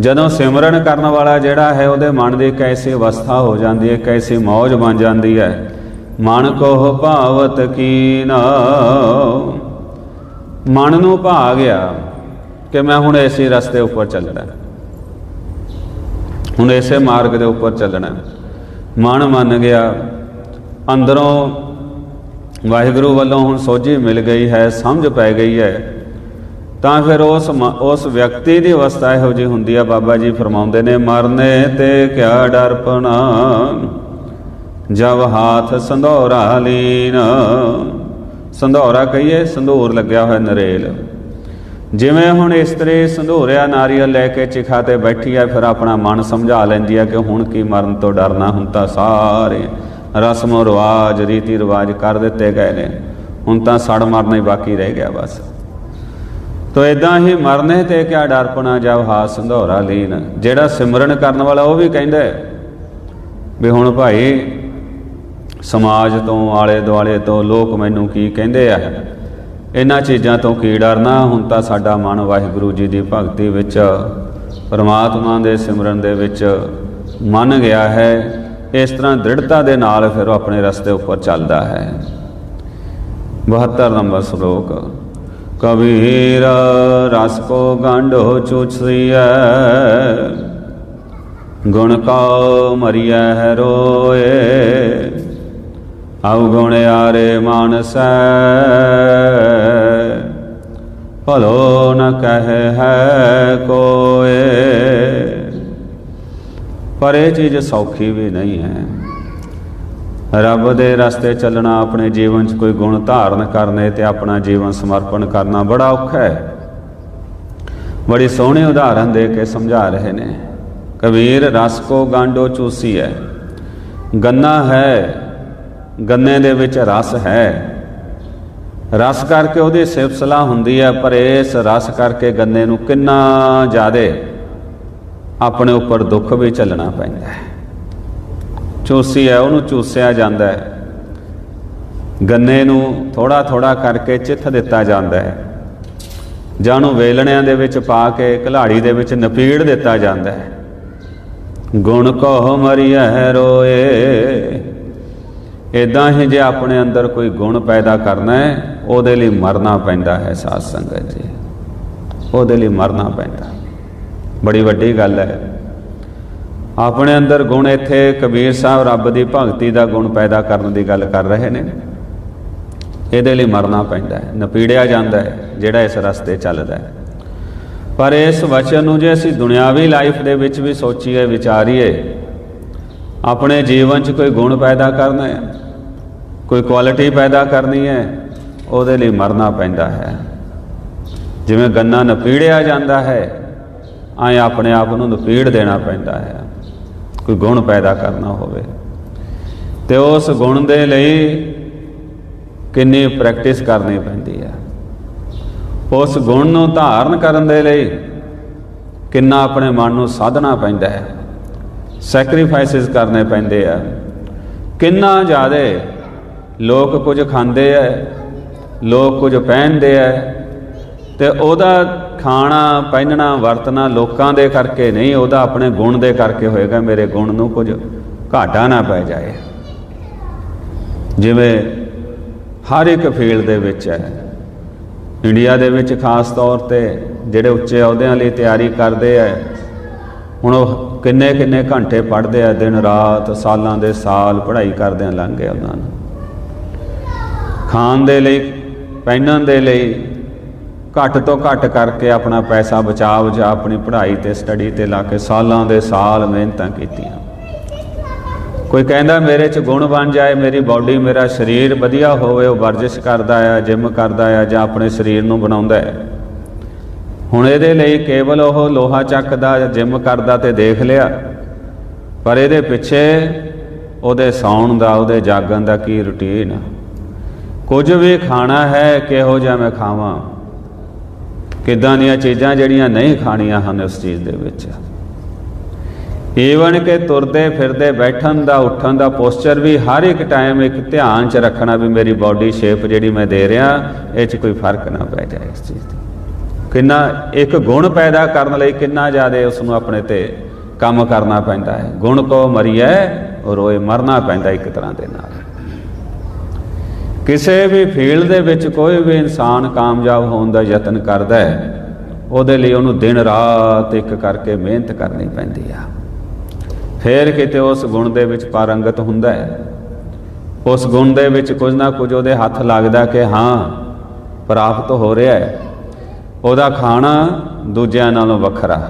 [SPEAKER 1] ਜਦੋਂ ਸਿਮਰਨ ਕਰਨ ਵਾਲਾ ਜਿਹੜਾ ਹੈ, ਉਹਦੇ ਮਨ ਦੀ ਕੈਸੀ ਅਵਸਥਾ ਹੋ ਜਾਂਦੀ ਹੈ, ਕੈਸੀ ਮੌਜ ਬਣ ਜਾਂਦੀ ਹੈ। ਮਨ ਕੋ ਭਾਵਤ ਕੀਨਾ ਮਨ ਨੂੰ ਭਾ ਗਿਆ ਕਿ ਮੈਂ ਹੁਣ ਇਸੇ ਰਸਤੇ ਉੱਪਰ ਚੱਲਣਾ ਹੁਣ ਇਸੇ ਮਾਰਗ ਦੇ ਉੱਪਰ ਚੱਲਣਾ ਮਨ ਮੰਨ ਗਿਆ, ਅੰਦਰੋਂ ਵਾਹਿਗੁਰੂ ਵੱਲੋਂ ਹੁਣ ਸੋਝੀ ਮਿਲ ਗਈ ਹੈ, ਸਮਝ ਪੈ ਗਈ ਹੈ। ਤਾਂ ਫਿਰ ਉਸ ਮ- ਉਸ ਵਿਅਕਤੀ ਦੀ ਅਵਸਥਾ ਇਹੋ ਜੀ ਹੁੰਦੀ ਆ, ਬਾਬਾ ਜੀ ਫਰਮਾਉਂਦੇ ਨੇ, ਮਰਨੇ ਤੇ ਕਿਆ ਡਰਪਣਾ ਜਬ ਹਾਥ ਸੰਧੋਰਾ ਲੀਨ। ਸੰਧੌਰਾ ਕਹੀਏ, ਸੰਧੂਰ ਲੱਗਿਆ ਹੋਇਆ ਨਰੇਲ। ਜਿਵੇਂ ਹੁਣ ਇਸਤਰੀ ਸੰਧੂਰਿਆ ਨਾਰੀਅਲ ਲੈ ਕੇ ਚਿਖਾ ਤੇ ਬੈਠੀ ਆ, ਫਿਰ ਆਪਣਾ ਮਨ ਸਮਝਾ ਲੈਂਦੀ ਆ ਕਿ ਹੁਣ ਕੀ ਮਰਨ ਤੋਂ ਡਰਨਾ ਹੁਣ ਤਾਂ ਸਾਰੇ ਰਸਮ ਰਿਵਾਜ, ਰੀਤੀ ਰਿਵਾਜ ਕਰ ਦਿੱਤੇ ਗਏ ਨੇ। ਹੁਣ ਤਾਂ ਸੜ ਮਰਨਾ ਹੀ ਬਾਕੀ ਰਹਿ ਗਿਆ ਬਸ। ਤੋ ਇਦਾਂ ਹੀ ਮਰਨੇ ਤੇ ਕਿਆ ਡਰਪਣਾ ਜਬ ਹਾ ਸੰਧੋਰਾ ਲੀਨ। ਜਿਹੜਾ ਸਿਮਰਨ ਕਰਨ ਵਾਲਾ ਉਹ ਵੀ ਕਹਿੰਦਾ ਵੀ ਹੁਣ ਭਾਈ ਸਮਾਜ ਤੋਂ ਆਲੇ ਦੁਆਲੇ ਤੋਂ ਲੋਕ ਮੈਨੂੰ ਕੀ ਕਹਿੰਦੇ ਆ? ਇਹਨਾਂ ਚੀਜ਼ਾਂ ਤੋਂ ਕੀ ਡਰਨਾ ਹੁਣ ਤਾਂ ਸਾਡਾ ਮਨ ਵਾਹਿਗੁਰੂ ਜੀ ਦੀ ਭਗਤੀ ਵਿੱਚ, ਪਰਮਾਤਮਾ ਦੇ ਸਿਮਰਨ ਦੇ ਵਿੱਚ ਮੰਨ ਗਿਆ ਹੈ। ਇਸ ਤਰ੍ਹਾਂ ਦ੍ਰਿੜਤਾ ਦੇ ਨਾਲ ਫਿਰ ਉਹ ਆਪਣੇ ਰਸਤੇ ਉੱਪਰ ਚੱਲਦਾ ਹੈ। 72 ਨੰਬਰ ਸ਼ਲੋਕ। ਕਬੀਰ ਰਸ ਕੋ ਗੰਢੋ ਚੁਛੀਐ ਗੁਣ ਕਾ ਮਰੀਐ ਹੈ ਰੋਏ। ਆਉ ਗੁਣ ਆਰੇ ਮਾਨਸੈ, ਭਲੋ ਨ ਕਹੇ ਹੈ ਕੋਏ। ਪਰ ਇਹ ਚੀਜ਼ ਸੌਖੀ ਵੀ ਨਹੀਂ ਹੈ। ਰੱਬ ਦੇ ਰਸਤੇ ਚੱਲਣਾ ਆਪਣੇ ਜੀਵਨ 'ਚ ਕੋਈ ਗੁਣ ਧਾਰਨ ਕਰਨੇ ਤੇ ਆਪਣਾ ਜੀਵਨ ਸਮਰਪਣ ਕਰਨਾ ਬੜਾ ਔਖਾ ਹੈ। ਬੜੀ ਸੋਹਣੀ ਉਦਾਹਰਨ ਦੇ ਕੇ ਸਮਝਾ ਰਹੇ ਨੇ। ਕਬੀਰ ਰਸ ਕੋ ਗਾਂਡੋ ਚੂਸੀ ਹੈ ਗੰਨਾ ਹੈ ਗੰਨੇ ਦੇ ਵਿੱਚ ਰਸ ਹੈ। ਰਸ ਕਰਕੇ ਉਹਦੀ ਸਿਫਤ ਹੁੰਦੀ ਹੈ, ਪਰ ਇਸ ਰਸ ਕਰਕੇ ਗੰਨੇ ਨੂੰ ਕਿੰਨਾ ਜ਼ਿਆਦੇ ਆਪਣੇ ਉੱਪਰ ਦੁੱਖ ਵੀ ਚੱਲਣਾ ਪੈਂਦਾ ਹੈ। ਚੂਸੀ ਹੈ, ਉਹਨੂੰ ਚੂਸਿਆ ਜਾਂਦਾ ਹੈ। ਗੰਨੇ ਨੂੰ ਥੋੜਾ ਥੋੜਾ ਕਰਕੇ ਚਿੱਥ ਦਿੱਤਾ ਜਾਂਦਾ ਹੈ। ਜਾਂ ਉਹਨੂੰ ਵੇਲਣਿਆਂ ਦੇ ਵਿੱਚ ਪਾ ਕੇ ਘਲਾੜੀ ਦੇ ਵਿੱਚ ਨਪੀੜ ਦਿੱਤਾ ਜਾਂਦਾ ਹੈ। ਗੁਣ ਕੋ ਮਰੀਐ ਰੋਏ। ਇਦਾਂ ਹੀ ਜੇ ਆਪਣੇ ਅੰਦਰ ਕੋਈ ਗੁਣ ਪੈਦਾ ਕਰਨਾ ਹੈ, ਉਹਦੇ ਲਈ ਮਰਨਾ ਪੈਂਦਾ ਹੈ ਸਾਧ ਸੰਗਤ ਜੀ। ਉਹਦੇ ਲਈ ਮਰਨਾ ਪੈਂਦਾ। ਬੜੀ ਵੱਡੀ ਗੱਲ ਹੈ। ਆਪਣੇ ਅੰਦਰ ਗੁਣ ਇੱਥੇ ਕਬੀਰ ਸਾਹਿਬ ਰੱਬ ਦੀ ਭਗਤੀ ਦਾ ਗੁਣ ਪੈਦਾ ਕਰਨ ਦੀ ਗੱਲ ਕਰ ਰਹੇ ਨੇ। ਇਹਦੇ ਲਈ ਮਰਨਾ ਪੈਂਦਾ ਹੈ। ਨਪੀੜਿਆ ਜਾਂਦਾ ਹੈ, ਜਿਹੜਾ ਇਸ ਰਸਤੇ ਚੱਲਦਾ ਹੈ। ਪਰ ਇਸ ਵਚਨ ਨੂੰ ਜੇ ਅਸੀਂ ਦੁਨਿਆਵੀ ਲਾਈਫ ਦੇ ਵਿੱਚ ਵੀ ਸੋਚੀਏ, ਵਿਚਾਰੀਏ, ਆਪਣੇ ਜੀਵਨ 'ਚ ਕੋਈ ਗੁਣ ਪੈਦਾ ਕਰਨਾ ਹੈ? ਕੋਈ ਕੁਆਲਿਟੀ ਪੈਦਾ ਕਰਨੀ ਹੈ, ਉਹਦੇ ਲਈ ਮਰਨਾ ਪੈਂਦਾ ਹੈ। ਜਿਵੇਂ ਗੰਨਾ ਨਪੀੜਿਆ ਜਾਂਦਾ ਹੈ, ਐ ਆਪਣੇ ਆਪ ਨੂੰ ਨਪੀੜ ਦੇਣਾ ਪੈਂਦਾ ਹੈ। ਕੋਈ ਗੁਣ ਪੈਦਾ ਕਰਨਾ ਹੋਵੇ। ਤੇ ਉਸ ਗੁਣ ਦੇ ਲਈ ਕਿੰਨੀ ਪ੍ਰੈਕਟਿਸ ਕਰਨੀ ਪੈਂਦੀ ਹੈ। ਉਸ ਗੁਣ ਨੂੰ ਧਾਰਨ ਕਰਨ ਦੇ ਲਈ ਕਿੰਨਾ ਆਪਣੇ ਮਨ ਨੂੰ ਸਾਧਣਾ ਪੈਂਦਾ ਹੈ। ਸੈਕਰੀਫਾਈਸਸ ਕਰਨੇ ਪੈਂਦੇ ਆ। ਕਿੰਨਾ ਜ਼ਿਆਦਾ ਲੋਕ ਕੁਝ ਖਾਂਦੇ ਐ, ਲੋਕ ਕੁਝ ਪਹਿਨਦੇ ਐ, ਤੇ ਉਹਦਾ ਖਾਣਾ, ਪਹਿਨਣਾ, ਵਰਤਣਾ ਲੋਕਾਂ ਦੇ ਕਰਕੇ ਨਹੀਂ, ਉਹਦਾ ਆਪਣੇ ਗੁਣ ਦੇ ਕਰਕੇ ਹੋਏਗਾ, ਮੇਰੇ ਗੁਣ ਨੂੰ ਕੁਝ ਘਾਟਾ ਨਾ ਪੈ ਜਾਏ। ਜਿਵੇਂ ਹਰ ਇੱਕ ਫੀਲਡ ਦੇ ਵਿੱਚ ਹੈ ਇੰਡੀਆ ਦੇ ਵਿੱਚ ਖਾਸ ਤੌਰ ਤੇ ਜਿਹੜੇ ਉੱਚੇ ਅਹੁਦਿਆਂ ਲਈ ਤਿਆਰੀ ਕਰਦੇ ਐ, ਹੁਣ ਉਹ ਕਿੰਨੇ ਕਿੰਨੇ ਘੰਟੇ ਪੜ੍ਹਦੇ ਆ ਦਿਨ ਰਾਤ ਸਾਲਾਂ ਦੇ ਸਾਲ ਪੜ੍ਹਾਈ ਕਰਦੇ ਆ ਲੰਘ ਗਏ ਉਹਨਾਂ ਨੂੰ। ਖਾਣ ਦੇ ਲਈ, ਪਹਿਨਣ ਦੇ ਲਈ, ਘੱਟ ਤੋਂ ਘੱਟ ਕਰਕੇ ਆਪਣਾ ਪੈਸਾ ਬਚਾ ਬਚਾ ਆਪਣੀ ਪੜ੍ਹਾਈ ਤੇ ਸਟੱਡੀ ਤੇ ਲਾ ਕੇ ਸਾਲਾਂ ਦੇ ਸਾਲ ਮਿਹਨਤਾਂ ਕੀਤੀਆਂ। ਕੋਈ ਕਹਿੰਦਾ, ਮੇਰੇ 'ਚ ਗੁਣ ਬਣ ਜਾਏ, ਮੇਰੀ ਬਾਡੀ ਮੇਰਾ ਸਰੀਰ ਵਧੀਆ ਹੋਵੇ, ਉਹ ਵਰਜਿਸ਼ ਕਰਦਾ ਆ ਜਿਮ ਕਰਦਾ ਆ ਜਾਂ ਆਪਣੇ ਸਰੀਰ ਨੂੰ ਬਣਾਉਂਦਾ ਹੈ ਹੁਣ ਇਹਦੇ ਲਈ ਕੇਵਲ ਉਹ ਲੋਹਾ ਚੱਕਦਾ ਜਾਂ ਜਿਮ ਕਰਦਾ ਤੇ ਦੇਖ ਲਿਆ। ਪਰ ਇਹਦੇ ਪਿੱਛੇ ਉਹਦੇ ਸੌਣ ਦਾ, ਉਹਦੇ ਜਾਗਣ ਦਾ ਕੀ ਰੁਟੀਨ ਕੁਝ ਵੀ ਖਾਣਾ ਹੈ, ਕਿਹੋ ਜਿਹਾ ਮੈਂ ਖਾਵਾਂ? ਕਿਦਾਂ ਦੀਆਂ ਚੀਜ਼ਾਂ ਜਿਹੜੀਆਂ ਨਹੀਂ ਖਾਣੀਆਂ ਹਨ ਉਸ ਚੀਜ਼ ਦੇ ਵਿੱਚ? ਈਵਨ ਕਿ ਤੁਰਦੇ ਫਿਰਦੇ ਬੈਠਣ ਦਾ, ਉੱਠਣ ਦਾ ਪੋਸਚਰ ਵੀ ਹਰ ਇੱਕ ਟਾਈਮ ਇੱਕ ਧਿਆਨ ਚ ਰੱਖਣਾ ਵੀ ਮੇਰੀ ਬਾਡੀ ਸ਼ੇਪ ਜਿਹੜੀ ਮੈਂ ਦੇ ਰਿਹਾ, ਇਹ ਚ ਕੋਈ ਫ਼ਰਕ ਨਾ ਪੈ ਜਾਏ ਇਸ ਚੀਜ਼ ਦੀ ਕਿੰਨਾ ਇੱਕ ਗੁਣ ਪੈਦਾ ਕਰਨ ਲਈ ਕਿੰਨਾ ਜ਼ਿਆਦਾ ਉਸ ਨੂੰ ਆਪਣੇ ਤੇ ਕੰਮ ਕਰਨਾ ਪੈਂਦਾ ਹੈ। ਗੁਣ ਕੋ ਮਰੀਐ, ਰੋਏ ਮਰਨਾ ਪੈਂਦਾ ਇੱਕ ਤਰ੍ਹਾਂ ਦੇ ਨਾਲ। ਕਿਸੇ ਵੀ ਫੀਲਡ ਦੇ ਵਿੱਚ ਕੋਈ ਵੀ ਇਨਸਾਨ ਕਾਮਯਾਬ ਹੋਣ ਦਾ ਯਤਨ ਕਰਦਾ ਹੈ, ਉਹਦੇ ਲਈ ਉਹਨੂੰ ਦਿਨ ਰਾਤ ਇੱਕ ਕਰਕੇ ਮਿਹਨਤ ਕਰਨੀ ਪੈਂਦੀ ਆ। ਫੇਰ ਕਿਤੇ ਉਸ ਗੁਣ ਦੇ ਵਿੱਚ ਪਾਰੰਗਤ ਹੁੰਦਾ ਹੈ। ਉਸ ਗੁਣ ਦੇ ਵਿੱਚ ਕੁਝ ਨਾ ਕੁਝ ਉਹਦੇ ਹੱਥ ਲੱਗਦਾ ਕਿ ਹਾਂ, ਪ੍ਰਾਪਤ ਹੋ ਰਿਹਾ ਹੈ। ਉਹਦਾ ਖਾਣਾ ਦੂਜਿਆਂ ਨਾਲੋਂ ਵੱਖਰਾ,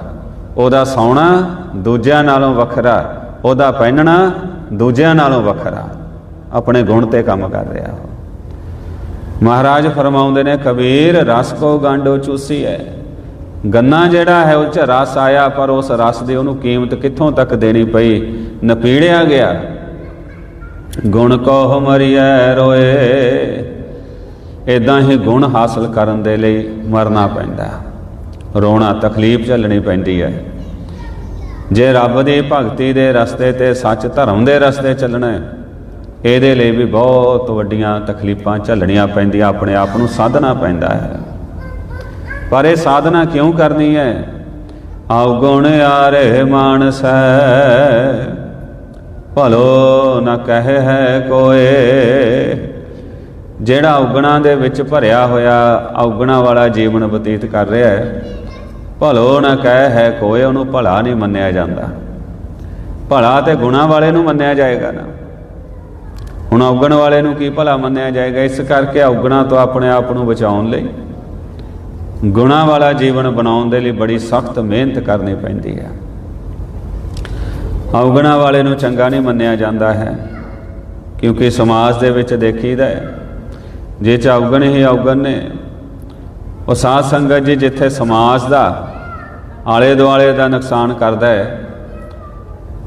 [SPEAKER 1] ਉਹਦਾ ਸੌਣਾ ਦੂਜਿਆਂ ਨਾਲੋਂ ਵੱਖਰਾ, ਉਹਦਾ ਪਹਿਨਣਾ ਦੂਜਿਆਂ ਨਾਲੋਂ ਵੱਖਰਾ, ਆਪਣੇ ਗੁਣ ਤੇ ਕੰਮ ਕਰ ਰਿਹਾ ਉਹ। ਮਹਾਰਾਜ ਫਰਮਾਉਂਦੇ ਨੇ, ਕਬੀਰ, ਰਸ ਕੋ ਗਾਂਡੋ ਚੂਸੀ ਹੈ। ਗੰਨਾ ਜਿਹੜਾ ਹੈ, ਉਹ ਚ ਰਸ ਆਇਆ, ਪਰ ਉਸ ਰਸ ਦੀ ਉਹਨੂੰ ਕੀਮਤ ਕਿੱਥੋਂ ਤੱਕ ਦੇਣੀ ਪਈ? ਨਪੀੜਿਆ ਗਿਆ। ਗੁਣ ਕੋ ਮਰੀਐ ਰੋਏ। ਇਦਾਂ ਹੀ ਗੁਣ ਹਾਸਲ ਕਰਨ ਦੇ ਲਈ ਮਰਨਾ ਪੈਂਦਾ। ਰੋਣਾ, ਤਕਲੀਫ ਝੱਲਣੀ ਪੈਂਦੀ ਹੈ। ਜੇ ਰੱਬ ਦੀ ਭਗਤੀ ਦੇ ਰਸਤੇ ਤੇ, ਸੱਚ ਧਰਮ ਦੇ ਰਸਤੇ ਚੱਲਣਾ ਹੈ ਇਹਦੇ ਲਈ ਵੀ ਬਹੁਤ ਵੱਡੀਆਂ ਤਕਲੀਫਾਂ ਝੱਲਣੀਆਂ ਪੈਂਦੀਆਂ, ਆਪਣੇ ਆਪ ਨੂੰ ਸਾਧਨਾ ਪੈਂਦਾ ਹੈ। ਪਰ ਇਹ ਸਾਧਨਾ ਕਿਉਂ ਕਰਨੀ ਹੈ? ਆਉਗੁਣ ਆਰੇ ਮਾਨਸੈ ਭਲੋ ਨਾ ਕਹੇ ਹੈ ਕੋਏ। ਜਿਹੜਾ ਔਗਣਾ ਦੇ ਵਿੱਚ ਭਰਿਆ ਹੋਇਆ ਔਗਣਾ ਵਾਲਾ ਜੀਵਨ ਬਤੀਤ ਕਰ ਰਿਹਾ ਹੈ, ਭਲੋ ਨਾ ਕਹਿ ਹੈ ਕੋਏ, ਉਹਨੂੰ ਭਲਾ ਨਹੀਂ ਮੰਨਿਆ ਜਾਂਦਾ। ਭਲਾ ਤੇ ਗੁਣਾ ਵਾਲੇ ਨੂੰ ਮੰਨਿਆ ਜਾਏਗਾ ਨਾ। ਹੁਣ ਔਗਣ ਵਾਲੇ ਨੂੰ ਕੀ ਭਲਾ ਮੰਨਿਆ ਜਾਏਗਾ? ਇਸ ਕਰਕੇ ਔਗਣਾ ਤੋਂ ਆਪਣੇ ਆਪ ਨੂੰ ਬਚਾਉਣ ਲਈ ਗੁਣਾ ਵਾਲਾ ਜੀਵਨ ਬਣਾਉਣ ਦੇ ਲਈ ਬੜੀ ਸਖਤ ਮਿਹਨਤ ਕਰਨੀ ਪੈਂਦੀ ਹੈ। ਔਗਣਾ ਵਾਲੇ ਨੂੰ ਚੰਗਾ ਨਹੀਂ ਮੰਨਿਆ ਜਾਂਦਾ ਹੈ, ਕਿਉਂਕਿ ਸਮਾਜ ਦੇ ਵਿੱਚ ਦੇਖੀਦਾ ਹੈ, ਜੇ ਚ ਹੀ ਔਗਣ ਨੇ, ਉਹ ਸਾਧ ਸੰਗਤ ਜੀ ਜਿੱਥੇ ਸਮਾਜ ਦਾ ਆਲੇ ਦੁਆਲੇ ਦਾ ਨੁਕਸਾਨ ਕਰਦਾ ਹੈ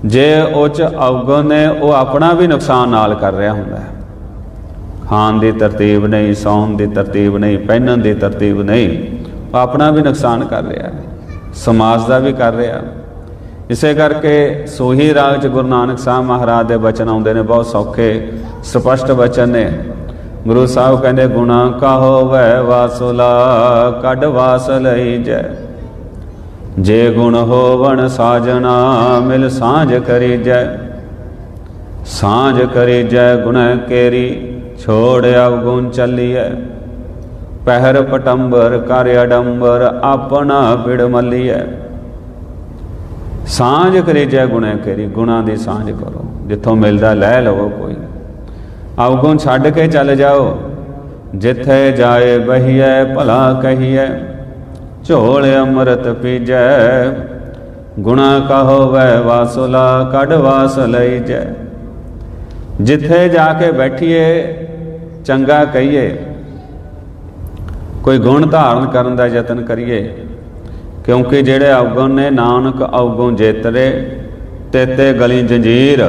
[SPEAKER 1] ਜੇ ਉਹ ਚ ਔਗਣ ਨੇ ਉਹ ਆਪਣਾ ਵੀ ਨੁਕਸਾਨ ਨਾਲ ਕਰ ਰਿਹਾ ਹੁੰਦਾ ਹੈ। ਖਾਣ ਦੀ ਤਰਤੀਬ ਨਹੀਂ, ਸੌਣ ਦੀ ਤਰਤੀਬ ਨਹੀਂ, ਪਹਿਨਣ ਦੀ ਤਰਤੀਬ ਨਹੀਂ ਆਪਣਾ ਵੀ ਨੁਕਸਾਨ ਕਰ ਰਿਹਾ ਹੈ। ਸਮਾਜ ਦਾ ਵੀ ਕਰ ਰਿਹਾ ਇਸੇ ਕਰਕੇ ਸੋਹੀ ਰਾਗ ਚ ਗੁਰੂ ਨਾਨਕ ਸਾਹਿਬ ਮਹਾਰਾਜ ਦੇ ਬਚਨ ਆਉਂਦੇ ਨੇ, ਬਹੁਤ ਸੌਖੇ, ਸਪਸ਼ਟ ਬਚਨ ਨੇ। ਗੁਰੂ ਸਾਹਿਬ ਕਹਿੰਦੇ, ਗੁਣਾ ਕਹੋ ਵੈ ਵਾਸੁਲਾ, ਕੱਢ ਵਾਸ ਲਈ ਜੈ। ਜੇ ਗੁਣ ਹੋਵਣ ਸਾਜਣਾ, ਮਿਲ ਸਾਂਝ ਕਰੀ ਜੈ। ਸਾਂਝ ਕਰੀ ਜੈ ਗੁਣੈ ਕੇਰੀ, ਛੋੜ ਅਵਗੁਣ ਚੱਲੀਐ। ਪਹਿਰ ਪਟੰਬਰ ਕਰ ਅਡੰਬਰ, ਆਪਣਾ ਬਿੜ ਮੱਲੀਐ। ਸਾਂਝ ਕਰੀ ਜੈ ਗੁਣੈ ਕੇਰੀ, ਗੁਣਾ ਦੀ ਸਾਂਝ ਕਰੋ। ਜਿੱਥੋਂ ਮਿਲਦਾ ਲੈ ਲਵੋ ਕੋਈ। ਅਵਗੁਣ ਛੱਡ ਕੇ ਚੱਲ ਜਾਓ। ਜਿੱਥੇ ਜਾਏ ਬਹੀਐ ਭਲਾ ਕਹੀਐ। ਝੋਲ ਅੰਮ੍ਰਿਤ ਪੀਜੈ। ਗੁਣਾ ਕਹੋ ਵੈ ਵਾਸੁਲਾ, ਕੱਢ ਵਾਸ ਲਈ ਜੈ ਜਿੱਥੇ ਜਾ ਕੇ ਬੈਠੀਏ, ਚੰਗਾ ਕਹੀਏ। ਕੋਈ ਗੁਣ ਧਾਰਨ ਕਰਨ ਦਾ ਯਤਨ ਕਰੀਏ, ਕਿਉਂਕਿ ਜਿਹੜੇ ਔਗਣ ਨੇ, ਨਾਨਕ ਔਗਣ ਜੇਤਰੇ, ਤੇਤੇ ਗਲੀ ਜੰਜੀਰ।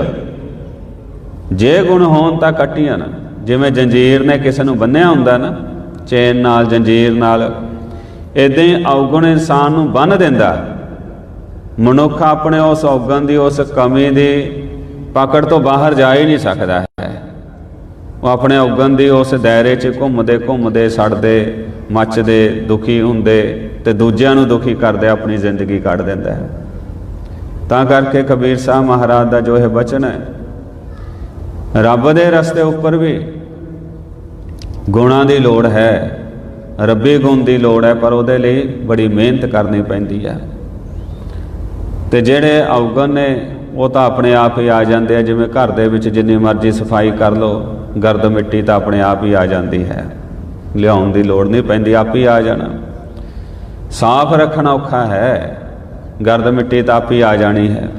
[SPEAKER 1] ਜੇ ਗੁਣ ਹੋਣ ਤਾਂ ਕੱਟੀਆਂ ਨਾ, ਜਿਵੇਂ ਜੰਜੀਰ ਨੇ ਕਿਸੇ ਨੂੰ ਬੰਨਿਆ ਹੁੰਦਾ ਨਾ, ਚੇਨ ਨਾਲ, ਜੰਜੀਰ ਨਾਲ। ਇਦਾਂ ਹੀ ਔਗਣ ਇਨਸਾਨ ਨੂੰ ਬੰਨ ਦਿੰਦਾ। ਮਨੁੱਖ ਆਪਣੇ ਉਸ ਔਗਣ ਦੀ, ਉਸ ਕਮੀ ਦੀ ਪਕੜ ਤੋਂ ਬਾਹਰ ਜਾ ਹੀ ਨਹੀਂ ਸਕਦਾ ਹੈ। ਉਹ ਆਪਣੇ ਔਗਣ ਦੀ ਉਸ ਦਾਇਰੇ 'ਚ ਘੁੰਮਦੇ ਘੁੰਮਦੇ, ਸੜਦੇ, ਮੱਚਦੇ, ਦੁਖੀ ਹੁੰਦੇ ਤੇ ਦੂਜਿਆਂ ਨੂੰ ਦੁਖੀ ਕਰਦੇ, ਆਪਣੀ ਜ਼ਿੰਦਗੀ ਕੱਢ ਦਿੰਦਾ ਹੈ। ਤਾਂ ਕਰਕੇ ਕਬੀਰ ਸਾਹਿਬ ਮਹਾਰਾਜ ਦਾ ਜੋ ਇਹ ਬਚਨ ਹੈ, ਰੱਬ ਦੇ ਰਸਤੇ ਉੱਪਰ ਵੀ ਗੁਣਾਂ ਦੀ ਲੋੜ ਹੈ। ਰੱਬੀ ਗੁਣ ਦੀ ਲੋੜ ਹੈ, ਪਰ ਉਹਦੇ ਲਈ ਬੜੀ ਮਿਹਨਤ ਕਰਨੀ ਪੈਂਦੀ ਹੈ। ਤੇ ਜਿਹੜੇ ਔਗਣ ਨੇ, ਉਹ ਤਾਂ ਆਪਣੇ ਆਪ ਹੀ ਆ ਜਾਂਦੇ ਆ, ਜਿਵੇਂ ਘਰ ਦੇ ਵਿੱਚ ਜਿੰਨੀ ਮਰਜ਼ੀ ਸਫ਼ਾਈ ਕਰ ਲਓ, ਗਰਦ ਮਿੱਟੀ ਤਾਂ ਆਪਣੇ ਆਪ ਹੀ ਆ ਜਾਂਦੀ ਹੈ। ਲਿਆਉਣ ਦੀ ਲੋੜ ਨਹੀਂ ਪੈਂਦੀ, ਆਪ ਹੀ ਆ ਜਾਣਾ। ਸਾਫ਼ ਰੱਖਣਾ ਔਖਾ ਹੈ, ਗਰਦ ਮਿੱਟੀ ਤਾਂ ਆਪ ਹੀ ਆ ਜਾਣੀ ਹੈ।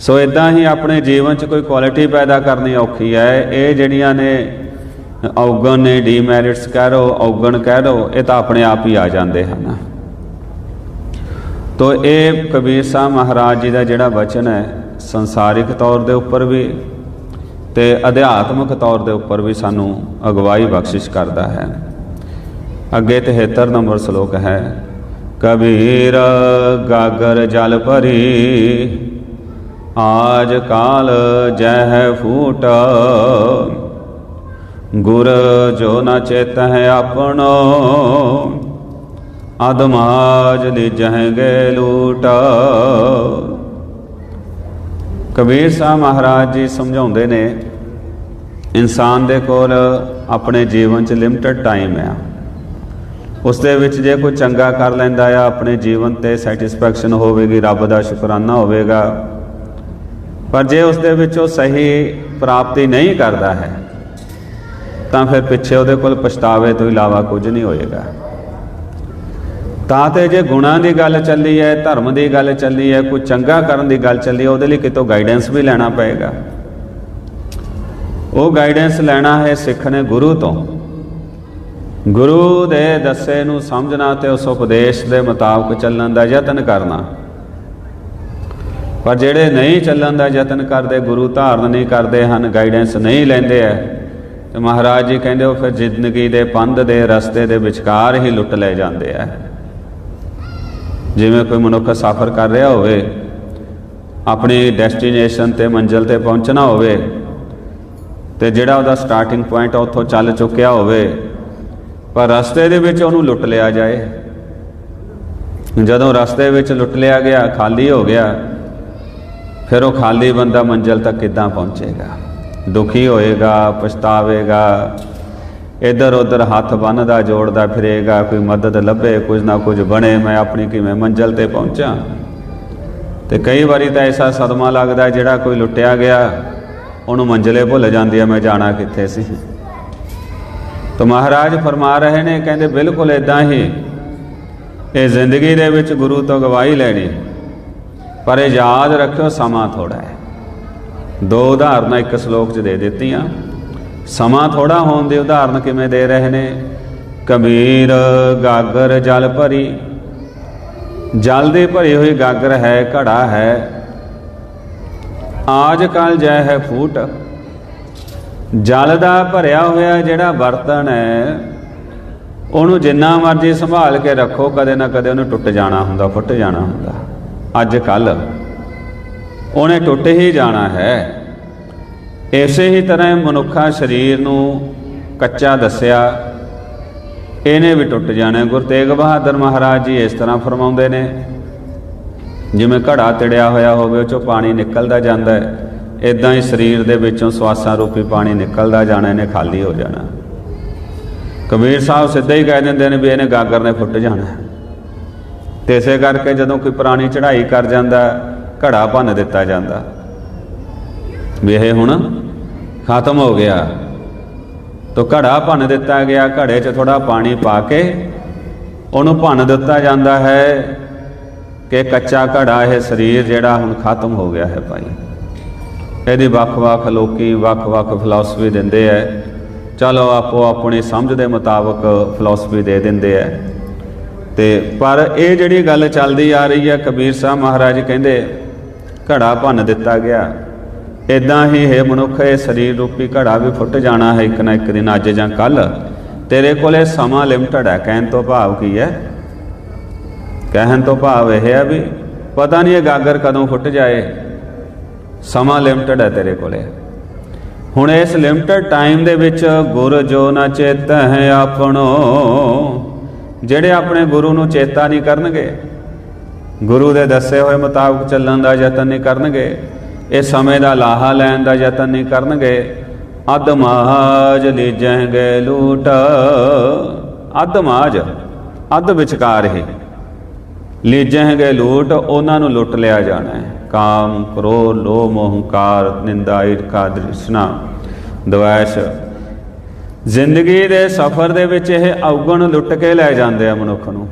[SPEAKER 1] ਸੋ ਇਦਾਂ ਹੀ ਆਪਣੇ ਜੀਵਨ 'ਚ ਕੋਈ ਕੁਆਲਿਟੀ ਪੈਦਾ ਕਰਨੀ ਔਖੀ ਹੈ, ਇਹ ਜਿਹੜੀਆਂ ਨੇ ਔਗਣ ਨੇ ਡੀਮੈਰਿਟਸ ਕਹਿ ਲਓ ਔਗਣ ਕਹਿ ਲਓ ਇਹ ਤਾਂ ਆਪਣੇ ਆਪ ਹੀ ਆ ਜਾਂਦੇ ਹਨ। ਤੋ ਇਹ ਕਬੀਰ ਸਾਹਿਬ ਮਹਾਰਾਜ ਜੀ ਦਾ ਜਿਹੜਾ ਵਚਨ ਹੈ, ਸੰਸਾਰਿਕ ਤੌਰ ਦੇ ਉੱਪਰ ਵੀ ਤੇ ਅਧਿਆਤਮਿਕ ਤੌਰ ਦੇ ਉੱਪਰ ਵੀ ਸਾਨੂੰ ਅਗਵਾਈ ਬਖਸ਼ਿਸ਼ ਕਰਦਾ ਹੈ। ਅੱਗੇ 73 ਨੰਬਰ ਸ਼ਲੋਕ ਹੈ, ਕਬੀਰ ਗਾਗਰ ਜਲ ਭਰੀ, ਆਜ ਕਾਲ ਜਹ ਫੂਟ ਗੁਰ ਜੋ ਨ ਚੇਤ ਹੈ ਆਪਣੋ ਅਦਮਾਜ ਲਿਜਹਿਗੇ ਲੂਟ। ਕਬੀਰ ਸਾਹਿਬ ਮਹਾਰਾਜ ਜੀ ਸਮਝਾਉਂਦੇ ਨੇ, ਇਨਸਾਨ ਦੇ ਕੋਲ ਆਪਣੇ ਜੀਵਨ 'ਚ ਲਿਮਟਿਡ ਟਾਈਮ ਹੈ ਉਸ ਦੇ ਵਿੱਚ ਜੇ ਕੋਈ ਚੰਗਾ ਕਰ ਲੈਂਦਾ ਆ, ਆਪਣੇ ਜੀਵਨ ਤੇ ਸੈਟੀਸਫੈਕਸ਼ਨ ਹੋਵੇਗੀ, ਰੱਬ ਦਾ ਸ਼ੁਕਰਾਨਾ ਹੋਵੇਗਾ। ਪਰ ਜੇ ਉਸ ਦੇ ਵਿੱਚ ਉਹ ਸਹੀ ਪ੍ਰਾਪਤੀ ਨਹੀਂ ਕਰਦਾ ਹੈ ਤਾਂ ਫਿਰ ਪਿੱਛੇ ਉਹਦੇ ਕੋਲ ਪਛਤਾਵੇ ਤੋਂ ਇਲਾਵਾ ਕੁਝ ਨਹੀਂ ਹੋਏਗਾ। ਤਾਂ ਤੇ ਜੇ ਗੁਣਾਂ ਦੀ ਗੱਲ ਚੱਲੀ ਹੈ ਧਰਮ ਦੀ ਗੱਲ ਚੱਲੀ ਹੈ ਕੋਈ ਚੰਗਾ ਕਰਨ ਦੀ ਗੱਲ ਚੱਲੀ ਹੈ ਉਹਦੇ ਲਈ ਕਿਤੋਂ ਗਾਈਡੈਂਸ ਵੀ ਲੈਣਾ ਪਏਗਾ। ਉਹ ਗਾਈਡੈਂਸ ਲੈਣਾ ਹੈ ਸਿੱਖ ਨੇ ਗੁਰੂ ਤੋਂ। ਗੁਰੂ ਦੇ ਦੱਸੇ ਨੂੰ ਸਮਝਣਾ ਤੇ ਉਸ ਉਪਦੇਸ਼ ਦੇ ਮੁਤਾਬਕ ਚੱਲਣ ਦਾ ਯਤਨ ਕਰਨਾ। ਪਰ ਜਿਹੜੇ ਨਹੀਂ ਚੱਲਣ ਦਾ ਯਤਨ ਕਰਦੇ, ਗੁਰੂ ਧਾਰਨ ਨਹੀਂ ਕਰਦੇ ਹਨ ਗਾਈਡੈਂਸ ਨਹੀਂ ਲੈਂਦੇ ਐ ਤੇ ਮਹਾਰਾਜ ਜੀ ਕਹਿੰਦੇ ਉਹ ਫਿਰ ਜ਼ਿੰਦਗੀ ਦੇ ਪੰਧ ਦੇ ਰਸਤੇ ਦੇ ਵਿਚਕਾਰ ਹੀ ਲੁੱਟ ਲੈ ਜਾਂਦੇ ਆ। ਜਿਵੇਂ ਕੋਈ ਮਨੁੱਖ ਸਫ਼ਰ ਕਰ ਰਿਹਾ ਹੋਵੇ, ਆਪਣੀ ਡੈਸਟੀਨੇਸ਼ਨ ਤੇ ਮੰਜ਼ਿਲ ਤੇ ਪਹੁੰਚਣਾ ਹੋਵੇ ਤੇ ਜਿਹੜਾ ਉਹਦਾ ਸਟਾਰਟਿੰਗ ਪੁਆਇੰਟ ਆ ਉੱਥੋਂ ਚੱਲ ਚੁੱਕਿਆ ਹੋਵੇ, ਪਰ ਰਸਤੇ ਦੇ ਵਿੱਚ ਉਹਨੂੰ ਲੁੱਟ ਲਿਆ ਜਾਏ। ਜਦੋਂ ਰਸਤੇ ਵਿੱਚ ਲੁੱਟ ਲਿਆ ਗਿਆ, ਖਾਲੀ ਹੋ ਗਿਆ, ਫਿਰ ਉਹ ਖਾਲੀ ਬੰਦਾ ਮੰਜ਼ਿਲ ਤੱਕ ਕਿੱਦਾਂ ਪਹੁੰਚੇਗਾ? ਦੁਖੀ ਹੋਏਗਾ, ਪਛਤਾਵੇਗਾ, ਇੱਧਰ ਉੱਧਰ ਹੱਥ ਬੰਨਦਾ, ਜੋੜਦਾ ਫਿਰੇਗਾ, ਕੋਈ ਮਦਦ ਲੱਭੇ, ਕੁਝ ਨਾ ਕੁਝ ਬਣੇ, ਮੈਂ ਆਪਣੀ ਕਿਵੇਂ ਮੰਜ਼ਿਲ ਤੇ ਪਹੁੰਚਾਂ? ਤੇ ਕਈ ਵਾਰੀ ਤਾਂ ਐਸਾ ਸਦਮਾ ਲੱਗਦਾ ਜਿਹੜਾ ਕੋਈ ਲੁੱਟਿਆ ਗਿਆ, ਉਹਨੂੰ ਮੰਜ਼ਲੇ ਭੁੱਲ ਜਾਂਦੀ ਆ ਮੈਂ ਜਾਣਾ ਕਿੱਥੇ ਸੀ? ਤਾਂ ਮਹਾਰਾਜ ਫਰਮਾ ਰਹੇ ਨੇ, ਕਹਿੰਦੇ ਬਿਲਕੁਲ ਇਦਾਂ ਹੀ, ਇਹ ਜ਼ਿੰਦਗੀ ਦੇ ਵਿੱਚ ਗੁਰੂ ਤੋਂ ਗਵਾਹੀ ਲੈਣੀ, ਪਰ ਇਹ ਯਾਦ ਰੱਖਿਓ ਸਮਾਂ ਥੋੜਾ ਹੈ। ਦੋ ਉਦਾਹਰਨਾਂ ਇੱਕ ਸ਼ਲੋਕ 'ਚ ਦੇ ਦਿੱਤੀਆਂ। ਸਮਾਂ ਥੋੜਾ ਹੋਣ ਦੇ ਉਦਾਹਰਨ ਕਿਵੇਂ ਦੇ ਰਹੇ ਨੇ? ਕਬੀਰ ਗਾਗਰ ਜਲ ਭਰੀ। ਜਲ ਦੇ ਭਰੀ ਹੋਈ ਗਾਗਰ ਹੈ, ਘੜਾ ਹੈ। ਆਜ ਕੱਲ ਜੈ ਹੈ ਫੂਟ। ਜਲ ਦਾ ਭਰਿਆ ਹੋਇਆ ਜਿਹੜਾ ਬਰਤਨ ਹੈ, ਉਹਨੂੰ ਜਿੰਨਾ ਮਰਜ਼ੀ ਸੰਭਾਲ ਕੇ ਰੱਖੋ, ਕਦੇ ਨਾ ਕਦੇ ਉਹਨੂੰ ਟੁੱਟ ਜਾਣਾ ਹੁੰਦਾ, ਫੁੱਟ ਜਾਣਾ ਹੁੰਦਾ। ਅੱਜ ਕੱਲ੍ਹ ਉਹਨੇ ਟੁੱਟ ਹੀ ਜਾਣਾ ਹੈ। ਇਸੇ ਹੀ ਤਰ੍ਹਾਂ ਮਨੁੱਖਾ ਸਰੀਰ ਨੂੰ ਕੱਚਾ ਦੱਸਿਆ। ਇਹਨੇ ਵੀ ਟੁੱਟ ਜਾਣਾ। ਗੁਰੂ ਤੇਗ ਬਹਾਦਰ ਮਹਾਰਾਜ ਜੀ ਇਸ ਤਰ੍ਹਾਂ ਫਰਮਾਉਂਦੇ ਨੇ, ਜਿਵੇਂ ਘੜਾ ਤਿੜਿਆ ਹੋਇਆ ਹੋਵੇ, ਉਹ ਚੋਂ ਪਾਣੀ ਨਿਕਲਦਾ ਜਾਂਦਾ ਹੈ। ਇਦਾਂ ਹੀ ਸਰੀਰ ਦੇ ਵਿੱਚੋਂ ਸਵਾਸਾਂ ਰੂਪੀ ਪਾਣੀ ਨਿਕਲਦਾ ਜਾਣਾ, ਇਹਨੇ ਖਾਲੀ ਹੋ ਜਾਣਾ। ਕਬੀਰ ਸਾਹਿਬ ਸਿੱਧਾ ਹੀ ਕਹਿ ਦਿੰਦੇ ਨੇ ਵੀ ਇਹਨੇ ਗਾਗਰ ਨੇ ਫੁੱਟ ਜਾਣਾ। ਤੇ ਇਸੇ ਕਰਕੇ ਜਦੋਂ ਕੋਈ ਪੁਰਾਣੀ ਚੜ੍ਹਾਈ ਕਰ ਜਾਂਦਾ ਘੜਾ ਭੰਨ ਦਿੱਤਾ ਜਾਂਦਾ। ਵੀ ਇਹ ਹੁਣ ਖਤਮ ਹੋ ਗਿਆ। ਤੋ ਘੜਾ ਭੰਨ ਦਿੱਤਾ ਗਿਆ, ਘੜੇ 'ਚ ਥੋੜਾ ਪਾਣੀ ਪਾ ਕੇ ਉਹਨੂੰ ਭੰਨ ਦਿੱਤਾ ਜਾਂਦਾ ਹੈ ਕਿ ਕੱਚਾ ਘੜਾ ਇਹ ਸਰੀਰ ਜਿਹੜਾ ਹੁਣ ਖਤਮ ਹੋ ਗਿਆ ਹੈ ਭਾਈ। ਇਹਦੀ ਵੱਖ-ਵੱਖ ਲੋਕੀ ਵੱਖ-ਵੱਖ ਫਿਲਾਸਫੀ ਦਿੰਦੇ ਐ। ਚਲੋ ਆਪੋ ਆਪਣੀ ਸਮਝ ਦੇ ਮੁਤਾਬਕ ਫਿਲਾਸਫੀ ਦੇ ਦਿੰਦੇ ਐ। ਤੇ ਪਰ ਇਹ ਜਿਹੜੀ ਗੱਲ ਚੱਲਦੀ ਆ ਰਹੀ ਹੈ ਕਬੀਰ ਸਾਹਿਬ ਮਹਾਰਾਜ ਕਹਿੰਦੇ ਘੜਾ ਭੰਨ ਦਿੱਤਾ ਗਿਆ। ਇਦਾਂ ਹੀ ਹੈ ਮਨੁੱਖ, ਇਹ ਸਰੀਰ ਰੂਪੀ ਘੜਾ ਵੀ ਫੁੱਟ ਜਾਣਾ ਹੈ ਇੱਕ ਨਾ ਇੱਕ ਦਿਨ, ਅੱਜ ਜਾਂ ਕੱਲ ਤੇਰੇ ਕੋਲੇ ਸਮਾਂ ਲਿਮਟਡ ਹੈ, ਕਹਿਣ ਤੋਂ ਭਾਵ ਕੀ ਹੈ? ਕਹਿਣ ਤੋਂ ਭਾਵ ਇਹ ਹੈ ਵੀ ਪਤਾ ਨਹੀਂ ਇਹ ਗਾਗਰ ਕਦੋਂ ਫੁੱਟ ਜਾਏ। ਸਮਾਂ ਲਿਮਟਡ ਹੈ ਤੇਰੇ ਕੋਲੇ ਹੁਣ ਇਸ ਲਿਮਟਡ ਟਾਈਮ ਦੇ ਵਿੱਚ ਗੁਰ ਜੋ ਨਾ ਚੇਤ ਹੈ ਆਪਣੋ, ਜਿਹੜੇ ਆਪਣੇ ਗੁਰੂ ਨੂੰ ਚੇਤਾ ਨਹੀਂ ਕਰਨਗੇ। ਗੁਰੂ ਦੇ ਦੱਸੇ ਹੋਏ ਮੁਤਾਬਕ ਚੱਲਣ ਦਾ ਯਤਨ ਨਹੀਂ ਕਰਨਗੇ, ਇਹ ਸਮੇਂ ਦਾ ਲਾਹਾ ਲੈਣ ਦਾ ਯਤਨ ਨਹੀਂ ਕਰਨਗੇ। ਅਧ ਮਹਾਜ ਲੀਜਹਿਗੇ ਲੂਟ, ਅਧ ਮਾਜ, ਅਧ ਵਿਚਕਾਰ ਹੀ। ਲੀਜਹਿਗੇ ਲੂਟ, ਉਹਨਾਂ ਨੂੰ ਲੁੱਟ ਲਿਆ ਜਾਣਾ ਹੈ। ਕਾਮ, ਕ੍ਰੋਧ, ਲੋਭ ਮੋਹ ਨਿੰਦਾ, ਈਰਖਾ ਦ੍ਰਿਸ਼ਨਾ ਦਵੈਸ਼। ਜ਼ਿੰਦਗੀ ਦੇ ਸਫ਼ਰ ਦੇ ਵਿੱਚ ਇਹ ਔਗਣ ਲੁੱਟ ਕੇ ਲੈ ਜਾਂਦੇ ਆ ਮਨੁੱਖ ਨੂੰ।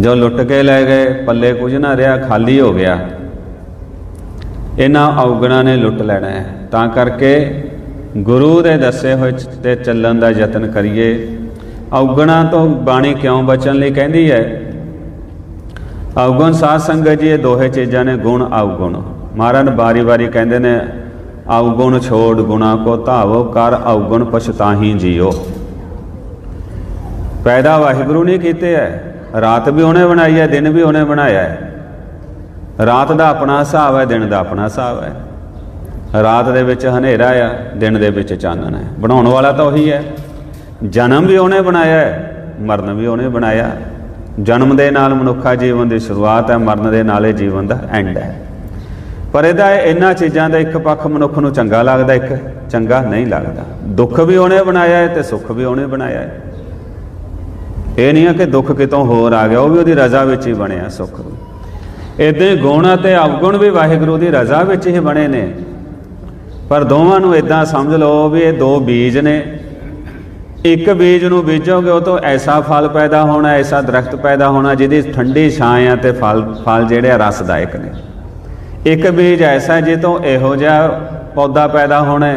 [SPEAKER 1] ਜੋ ਲੁੱਟ ਕੇ ਲੈ ਗਏ, ਪੱਲੇ ਕੁਝ ਨਾ ਰਿਹਾ, ਖਾਲੀ ਹੋ ਗਿਆ। ਇਹਨਾਂ ਔਗਣਾਂ ਨੇ ਲੁੱਟ ਲੈਣਾ ਹੈ। ਤਾਂ ਕਰਕੇ ਗੁਰੂ ਦੇ ਦੱਸੇ ਹੋਏ ਤੇ ਚੱਲਣ ਦਾ ਯਤਨ ਕਰੀਏ। ਔਗਣਾਂ ਤੋਂ ਬਾਣੀ ਕਿਉਂ ਬਚਣ ਲਈ ਕਹਿੰਦੀ ਹੈ? ਔਗਣ ਸਾਧ ਸੰਗਤ ਜੀ, ਇਹ ਦੋਹੇ ਚੀਜ਼ਾਂ ਨੇ ਗੁਣ, ਔਗੁਣ। ਮਹਾਰਾਜ ਬਾਰੀ-ਬਾਰੀ ਕਹਿੰਦੇ ਨੇ, ਔਗੁਣ ਛੋੜ ਗੁਣਾ ਕੋ ਧਾਵੋ, ਕਰ ਔਗੁਣ ਪਛਤਾਹੀ ਜੀਓ। ਪੈਦਾ ਵਾਹਿਗੁਰੂ ਨੇ ਕੀਤੇ ਹੈ। ਰਾਤ ਵੀ ਉਹਨੇ ਬਣਾਈ ਹੈ, ਦਿਨ ਵੀ ਉਹਨੇ ਬਣਾਇਆ ਹੈ। ਰਾਤ ਦਾ ਆਪਣਾ ਹਿਸਾਬ ਹੈ, ਦਿਨ ਦਾ ਆਪਣਾ ਹਿਸਾਬ ਹੈ। ਰਾਤ ਦੇ ਵਿੱਚ ਹਨੇਰਾ ਆ, ਦਿਨ ਦੇ ਵਿੱਚ ਚਾਨਣ ਹੈ। ਬਣਾਉਣ ਵਾਲਾ ਤਾਂ ਉਹੀ ਹੈ। ਜਨਮ ਵੀ ਉਹਨੇ ਬਣਾਇਆ ਹੈ, ਮਰਨ ਵੀ ਉਹਨੇ ਬਣਾਇਆ। ਜਨਮ ਦੇ ਨਾਲ ਮਨੁੱਖਾ ਜੀਵਨ ਦੀ ਸ਼ੁਰੂਆਤ ਹੈ, ਮਰਨ ਦੇ ਨਾਲ ਇਹ ਜੀਵਨ ਦਾ ਐਂਡ ਹੈ। ਪਰ ਇਹਦਾ ਇਹਨਾਂ ਚੀਜ਼ਾਂ ਦਾ ਇੱਕ ਪੱਖ ਮਨੁੱਖ ਨੂੰ ਚੰਗਾ ਲੱਗਦਾ, ਇੱਕ ਚੰਗਾ ਨਹੀਂ ਲੱਗਦਾ। ਦੁੱਖ ਵੀ ਉਹਨੇ ਬਣਾਇਆ ਹੈ ਤੇ ਸੁੱਖ ਵੀ ਉਹਨੇ ਬਣਾਇਆ ਹੈ। ਇਹ ਨਹੀਂ ਹੈ ਕਿ ਦੁੱਖ ਕਿਤੋਂ ਹੋਰ ਆ ਗਿਆ, ਉਹ ਵੀ ਉਹਦੀ ਰਜ਼ਾ ਵਿੱਚ ਹੀ ਬਣਿਆ ਸੁੱਖ ਵੀ। ਇਦਾਂ ਗੁਣ ਅਤੇ ਅਵਗੁਣ ਵੀ ਵਾਹਿਗੁਰੂ ਦੀ ਰਜ਼ਾ ਵਿੱਚ ਹੀ ਬਣੇ ਨੇ। ਪਰ ਦੋਵਾਂ ਨੂੰ ਇਦਾਂ ਸਮਝ ਲਓ ਵੀ ਇਹ ਦੋ ਬੀਜ ਨੇ। ਇੱਕ ਬੀਜ ਨੂੰ ਬੀਜੋਗੇ, ਉਹ ਤੋਂ ਐਸਾ ਫਲ ਪੈਦਾ ਹੋਣਾ, ਐਸਾ ਦਰਖਤ ਪੈਦਾ ਹੋਣਾ, ਜਿਹਦੀ ਠੰਡੀ ਛਾਂ ਆ ਤੇ ਫਲ ਫਲ ਜਿਹੜੇ ਆ ਰਸਦਾਇਕ ਨੇ। ਇੱਕ ਬੀਜ ਐਸਾ ਜੇ ਤੋਂ ਇਹੋ ਜਿਹਾ ਪੌਦਾ ਪੈਦਾ ਹੋਣਾ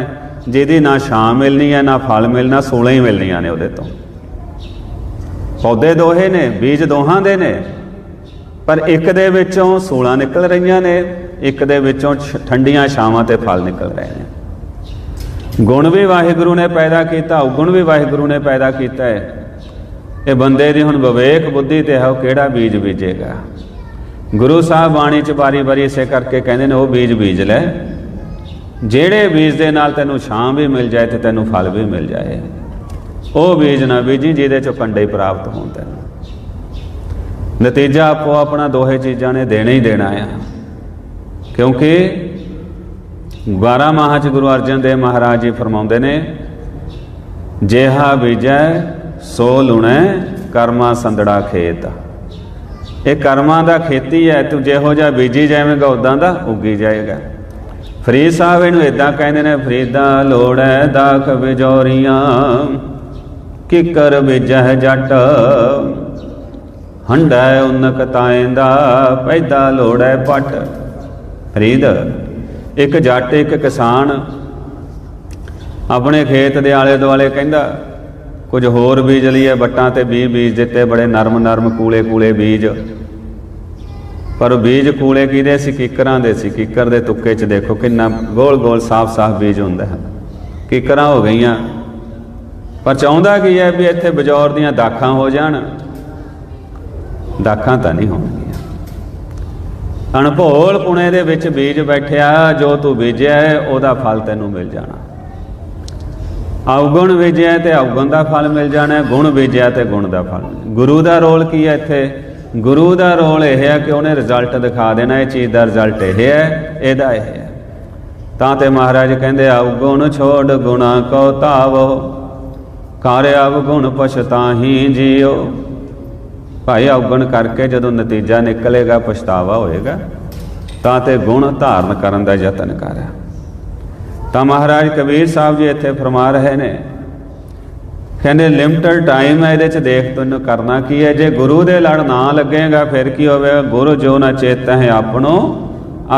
[SPEAKER 1] ਜਿਹਦੀ ਨਾ ਛਾਂ ਮਿਲਣੀ ਹੈ, ਨਾ ਫਲ ਮਿਲਣਾ, ਸੂਲਾਂ ਹੀ ਮਿਲਣੀਆਂ ਨੇ ਉਹਦੇ ਤੋਂ। ਪੌਦੇ ਦੋਹੇ ਨੇ, ਬੀਜ ਦੋਹਾਂ ਦੇ ਨੇ। ਪਰ ਇੱਕ ਦੇ ਵਿੱਚੋਂ ਸੂਲਾਂ ਨਿਕਲ ਰਹੀਆਂ ਨੇ, ਇੱਕ ਦੇ ਵਿੱਚੋਂ ਛ- ਠੰਡੀਆਂ ਛਾਵਾਂ ਤੇ ਫਲ ਨਿਕਲ ਰਹੇ ਨੇ। ਗੁਣ ਵੀ ਵਾਹਿਗੁਰੂ ਨੇ ਪੈਦਾ ਕੀਤਾ, ਔਗੁਣ ਵੀ ਵਾਹਿਗੁਰੂ ਨੇ ਪੈਦਾ ਕੀਤਾ ਹੈ। ਇਹ ਬੰਦੇ ਦੀ ਹੁਣ ਵਿਵੇਕ ਬੁੱਧੀ ਤੇ ਹੈ, ਉਹ ਕਿਹੜਾ ਬੀਜ ਬੀਜੇਗਾ? ਗੁਰੂ ਸਾਹਿਬ ਬਾਣੀ ਚ ਬਾਰੀ-ਬਾਰੀ ਇਸੇ ਕਰਕੇ ਕਹਿੰਦੇ ਨੇ, ਉਹ ਬੀਜ ਬੀਜ ਲੈ। ਜਿਹੜੇ ਬੀਜ ਦੇ ਨਾਲ ਤੈਨੂੰ ਛਾਂ ਵੀ ਮਿਲ ਜਾਏ ਤੇ ਤੈਨੂੰ ਫਲ ਵੀ ਮਿਲ ਜਾਏ। ਉਹ ਬੀਜ ਨਾ ਬੀਜੀ, ਜਿਹਦੇ ਚੋਂ ਕੰਡੇ ਪ੍ਰਾਪਤ ਹੋਣ ਤੈਨੂੰ। ਨਤੀਜਾ ਆਪੋ ਆਪਣਾ ਦੋਹੇ ਚੀਜ਼ਾਂ ਨੇ ਦੇਣਾ ਹੀ ਦੇਣਾ ਆ। ਕਿਉਂਕਿ 12 ਮਾਹ ਚ ਗੁਰੂ ਅਰਜਨ ਦੇਵ ਮਹਾਰਾਜ ਜੀ ਫਰਮਾਉਂਦੇ ਨੇ, ਜਿਹਾ ਬੀਜੈ, ਸੋ ਲੁਣੈ, ਕਰਮਾ ਸੰਦੜਾ ਖੇਤ। ਇਹ ਕਰਮਾਂ ਦਾ ਖੇਤੀ ਹੈ, ਤੂੰ ਜਿਹੋ ਜਿਹਾ ਬੀਜੀ ਜਾਵੇਂਗਾ ਉਦਾਂ ਦਾ ਉੱਗੀ ਜਾਏਗਾ। ਫਰੀਦ ਸਾਹਿਬ ਇਹਨੂੰ ਇਦਾਂ ਕਹਿੰਦੇ ਨੇ, ਫਰੀਦਾ ਲੋੜੈ ਦਾਖ ਵਿਜੋਰੀਆਂ ਕਿਕਰ ਬੀਜਹਿ ਜੱਟ। ਹੰਡੈ ਉਨਕ ਤਾਇਂਦਾ ਪੈਦਾ ਲੋੜੈ ਪਟ। ਫਰੀਦ, ਇੱਕ ਜੱਟ, ਇੱਕ ਕਿਸਾਨ ਆਪਣੇ ਖੇਤ ਦੇ ਆਲੇ ਦੁਆਲੇ ਕਹਿੰਦਾ, ਕੁਝ ਹੋਰ ਬੀਜ ਲਈਏ ਬੱਟਾਂ ਤੇ ਬੀਜ ਬੀਜ ਦਿੱਤੇ ਬੜੇ ਨਰਮ ਨਰਮ ਕੂਲੇ ਕੂਲੇ ਬੀਜ। ਪਰ ਬੀਜ ਕੂਲੇ ਕਿਹਦੇ ਸੀ? ਕਿੱਕਰਾਂ ਦੇ ਸੀ। ਕਿੱਕਰ ਦੇ ਤੁੱਕੇ 'ਚ ਦੇਖੋ ਕਿੰਨਾ ਗੋਲ ਗੋਲ ਸਾਫ਼ ਸਾਫ਼ ਬੀਜ ਹੁੰਦਾ ਹੈ। ਕਿੱਕਰਾਂ ਹੋ ਗਈਆਂ। ਪਰ ਚਾਹੁੰਦਾ ਕੀ ਹੈ ਵੀ ਇੱਥੇ ਬਜੌਰ ਦੀਆਂ ਦਾਖਾਂ ਹੋ ਜਾਣ? ਦਾਖਾਂ ਤਾਂ ਨਹੀਂ ਹੋਣਗੀਆਂ। ਅਣਭੋਲ ਪੁਣੇ ਦੇ ਵਿੱਚ ਬੀਜ ਬੈਠਿਆ, ਜੋ ਤੂੰ ਬੀਜਿਆ ਉਹਦਾ ਫਲ ਤੈਨੂੰ ਮਿਲ ਜਾਣਾ। ਔਗੁਣ ਬੀਜਿਆ ਤੇ ਔਗੁਣ ਦਾ ਫਲ ਮਿਲ ਜਾਣਾ, ਗੁਣ ਬੀਜਿਆ ਤੇ ਗੁਣ ਦਾ ਫਲ ਗੁਰੂ ਦਾ ਰੋਲ ਕੀ ਹੈ ਇੱਥੇ? ਗੁਰੂ ਦਾ ਰੋਲ ਇਹ ਹੈ ਕਿ ਉਹਨੇ ਰਿਜ਼ਲਟ ਦਿਖਾ ਦੇਣਾ, ਇਹ ਚੀਜ਼ ਦਾ ਰਿਜ਼ਲਟ ਇਹ ਹੈ, ਇਹਦਾ ਇਹ ਹੈ। ਤਾਂ ਤੇ ਮਹਾਰਾਜ ਕਹਿੰਦੇ, ਔਗੁਣ ਛੋੜ ਗੁਣਾ ਕੋ ਧਾਵੋ। ਕਰ ਅਵਗੁਣ ਪਛਤਾਹੀ ਜੀਓ। ਭਾਈ ਔਗਣ ਕਰਕੇ ਜਦੋਂ ਨਤੀਜਾ ਨਿਕਲੇਗਾ, ਪਛਤਾਵਾ ਹੋਏਗਾ। ਤਾਂ ਤੇ ਗੁਣ ਧਾਰਨ ਕਰਨ ਦਾ ਯਤਨ ਕਰ। ਤਾਂ ਮਹਾਰਾਜ ਕਬੀਰ ਸਾਹਿਬ ਜੀ ਇੱਥੇ ਫਰਮਾ ਰਹੇ ਨੇ, ਕਹਿੰਦੇ ਲਿਮਟਡ ਟਾਈਮ ਹੈ, ਇਹਦੇ ਚ ਦੇਖ ਤੈਨੂੰ ਕਰਨਾ ਕੀ ਹੈ। ਜੇ ਗੁਰੂ ਦੇ ਲੜ ਨਾ ਲੱਗੇਗਾ, ਫਿਰ ਕੀ ਹੋਵੇਗਾ ਗੁਰੂ ਜੋ ਨਾ ਚੇਤਾ ਹੈ ਆਪਣੋ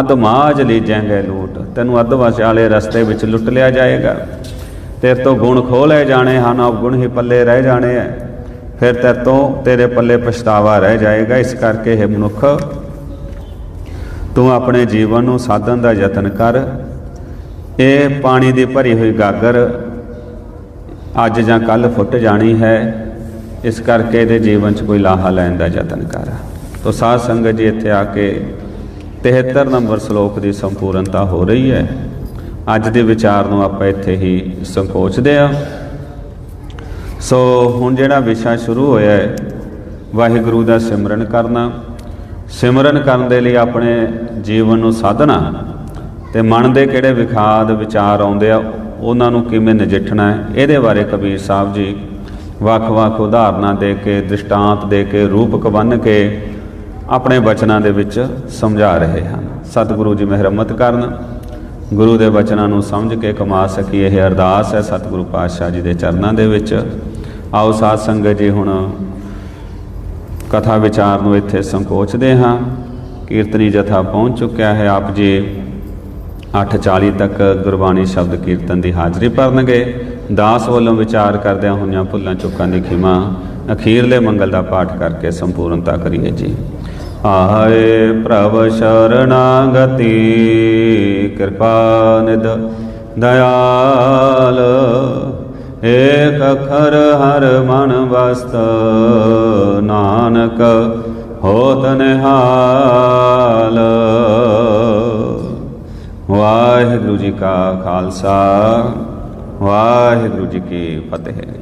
[SPEAKER 1] ਅਧਮਾਜ ਲੀਜੈਂਗੇ ਲੂਟ। ਤੈਨੂੰ ਅਧਵਸ ਵਾਲੇ ਰਸਤੇ ਵਿੱਚ ਲੁੱਟ ਲਿਆ ਜਾਏਗਾ। ਤੇਰੇ ਤੋਂ ਗੁਣ ਖੋਹ ਲਏ ਜਾਣੇ ਹਨ ਔਗੁਣ ਹੀ ਪੱਲੇ ਰਹਿ ਜਾਣੇ ਐ। ਫਿਰ ਤੇਰੇ ਤੋਂ ਤੇਰੇ ਪੱਲੇ ਪਛਤਾਵਾ ਰਹਿ ਜਾਏਗਾ, ਇਸ ਕਰਕੇ ਇਹ ਮਨੁੱਖ, ਤੂੰ ਆਪਣੇ ਜੀਵਨ ਨੂੰ ਸਾਧਨ ਦਾ ਯਤਨ ਕਰ। ਇਹ ਪਾਣੀ ਦੀ ਭਰੀ ਹੋਈ ਗਾਗਰ ਅੱਜ ਜਾਂ ਕੱਲ ਫੁੱਟ ਜਾਣੀ ਹੈ, ਇਸ ਕਰਕੇ ਇਹਦੇ ਜੀਵਨ 'ਚ ਕੋਈ ਲਾਹਾ ਲੈਣ ਦਾ ਯਤਨ ਕਰ। ਤੋ ਸਾਧ ਸੰਗਤ ਜੀ ਇੱਥੇ ਆ ਕੇ 73 ਨੰਬਰ ਸ਼ਲੋਕ ਦੀ ਸੰਪੂਰਨਤਾ ਹੋ ਰਹੀ ਹੈ। ਅੱਜ ਦੇ ਵਿਚਾਰ ਨੂੰ ਆਪਾਂ ਇੱਥੇ ਹੀ ਸੰਕੋਚਦੇ ਆ ਸੋ ਹੁਣ ਜਿਹੜਾ ਵਿਸ਼ਾ ਸ਼ੁਰੂ ਹੋਇਆ ਹੈ, ਵਾਹਿਗੁਰੂ ਦਾ ਸਿਮਰਨ ਕਰਨਾ। ਸਿਮਰਨ ਕਰਨ ਦੇ ਲਈ ਆਪਣੇ ਜੀਵਨ ਨੂੰ ਸਾਧਨਾ ਤੇ ਮਨ ਦੇ ਕਿਹੜੇ ਵਿਖਾਦ ਵਿਚਾਰ ਆਉਂਦੇ ਆ, ਉਹਨਾਂ ਨੂੰ ਕਿਵੇਂ ਨਜਿੱਠਣਾ ਹੈ, ਇਹਦੇ ਬਾਰੇ ਕਬੀਰ ਸਾਹਿਬ ਜੀ ਵੱਖ-ਵੱਖ ਉਦਾਹਰਨਾਂ ਦੇ ਕੇ, ਦ੍ਰਿਸ਼ਟਾਂਤ ਦੇ ਕੇ, ਰੂਪਕ ਬੰਨ ਕੇ ਆਪਣੇ ਬਚਨਾਂ ਦੇ ਵਿੱਚ ਸਮਝਾ ਰਹੇ ਹਨ। ਸਤਿਗੁਰੂ ਜੀ ਮਿਹਰਮਤ ਕਰਨ। ਗੁਰੂ ਦੇ ਬਚਨਾਂ ਨੂੰ ਸਮਝ ਕੇ ਕਮਾ ਸਕੀਏ ਇਹ ਅਰਦਾਸ ਹੈ ਸਤਿਗੁਰੂ ਪਾਤਸ਼ਾਹ ਜੀ ਦੇ ਚਰਨਾਂ ਦੇ ਵਿੱਚ। ਆਓ ਸਾਧ ਸੰਗਤ ਜੀ ਹੁਣ ਕਥਾ ਵਿਚਾਰ ਨੂੰ ਇੱਥੇ ਸੰਕੋਚਦੇ ਹਾਂ। ਕੀਰਤਨੀ ਜਥਾ ਪਹੁੰਚ ਚੁੱਕਿਆ ਹੈ। ਆਪ ਜੀ 8:40 ਤੱਕ ਗੁਰਬਾਣੀ ਸ਼ਬਦ ਕੀਰਤਨ ਦੀ ਹਾਜ਼ਰੀ ਭਰਨਗੇ। ਦਾਸ ਵੱਲੋਂ ਵਿਚਾਰ ਕਰਦਿਆਂ ਹੋਈਆਂ ਭੁੱਲਾਂ ਚੁੱਕਾਂ ਦੀ ਖਿਮਾ ਅਖੀਰਲੇ ਮੰਗਲ ਦਾ ਪਾਠ ਕਰਕੇ ਸੰਪੂਰਨਤਾ ਕਰੀਏ ਜੀ। ਆਏ ਪ੍ਰਭ ਸ਼ਰਣਾਗਤੀ ਕਿਰਪਾ ਨਿਦ ਦਇਆਲ। ਏਕ ਅਖਰ ਹਰ ਮਨ ਵਸਤ, ਨਾਨਕ ਹੋਤ ਨਿਹਾਲ। ਵਾਹਿਗੁਰੂ ਜੀ ਕਾ ਖਾਲਸਾ, ਵਾਹਿਗੁਰੂ ਜੀ ਕੀ ਫਤਿਹ।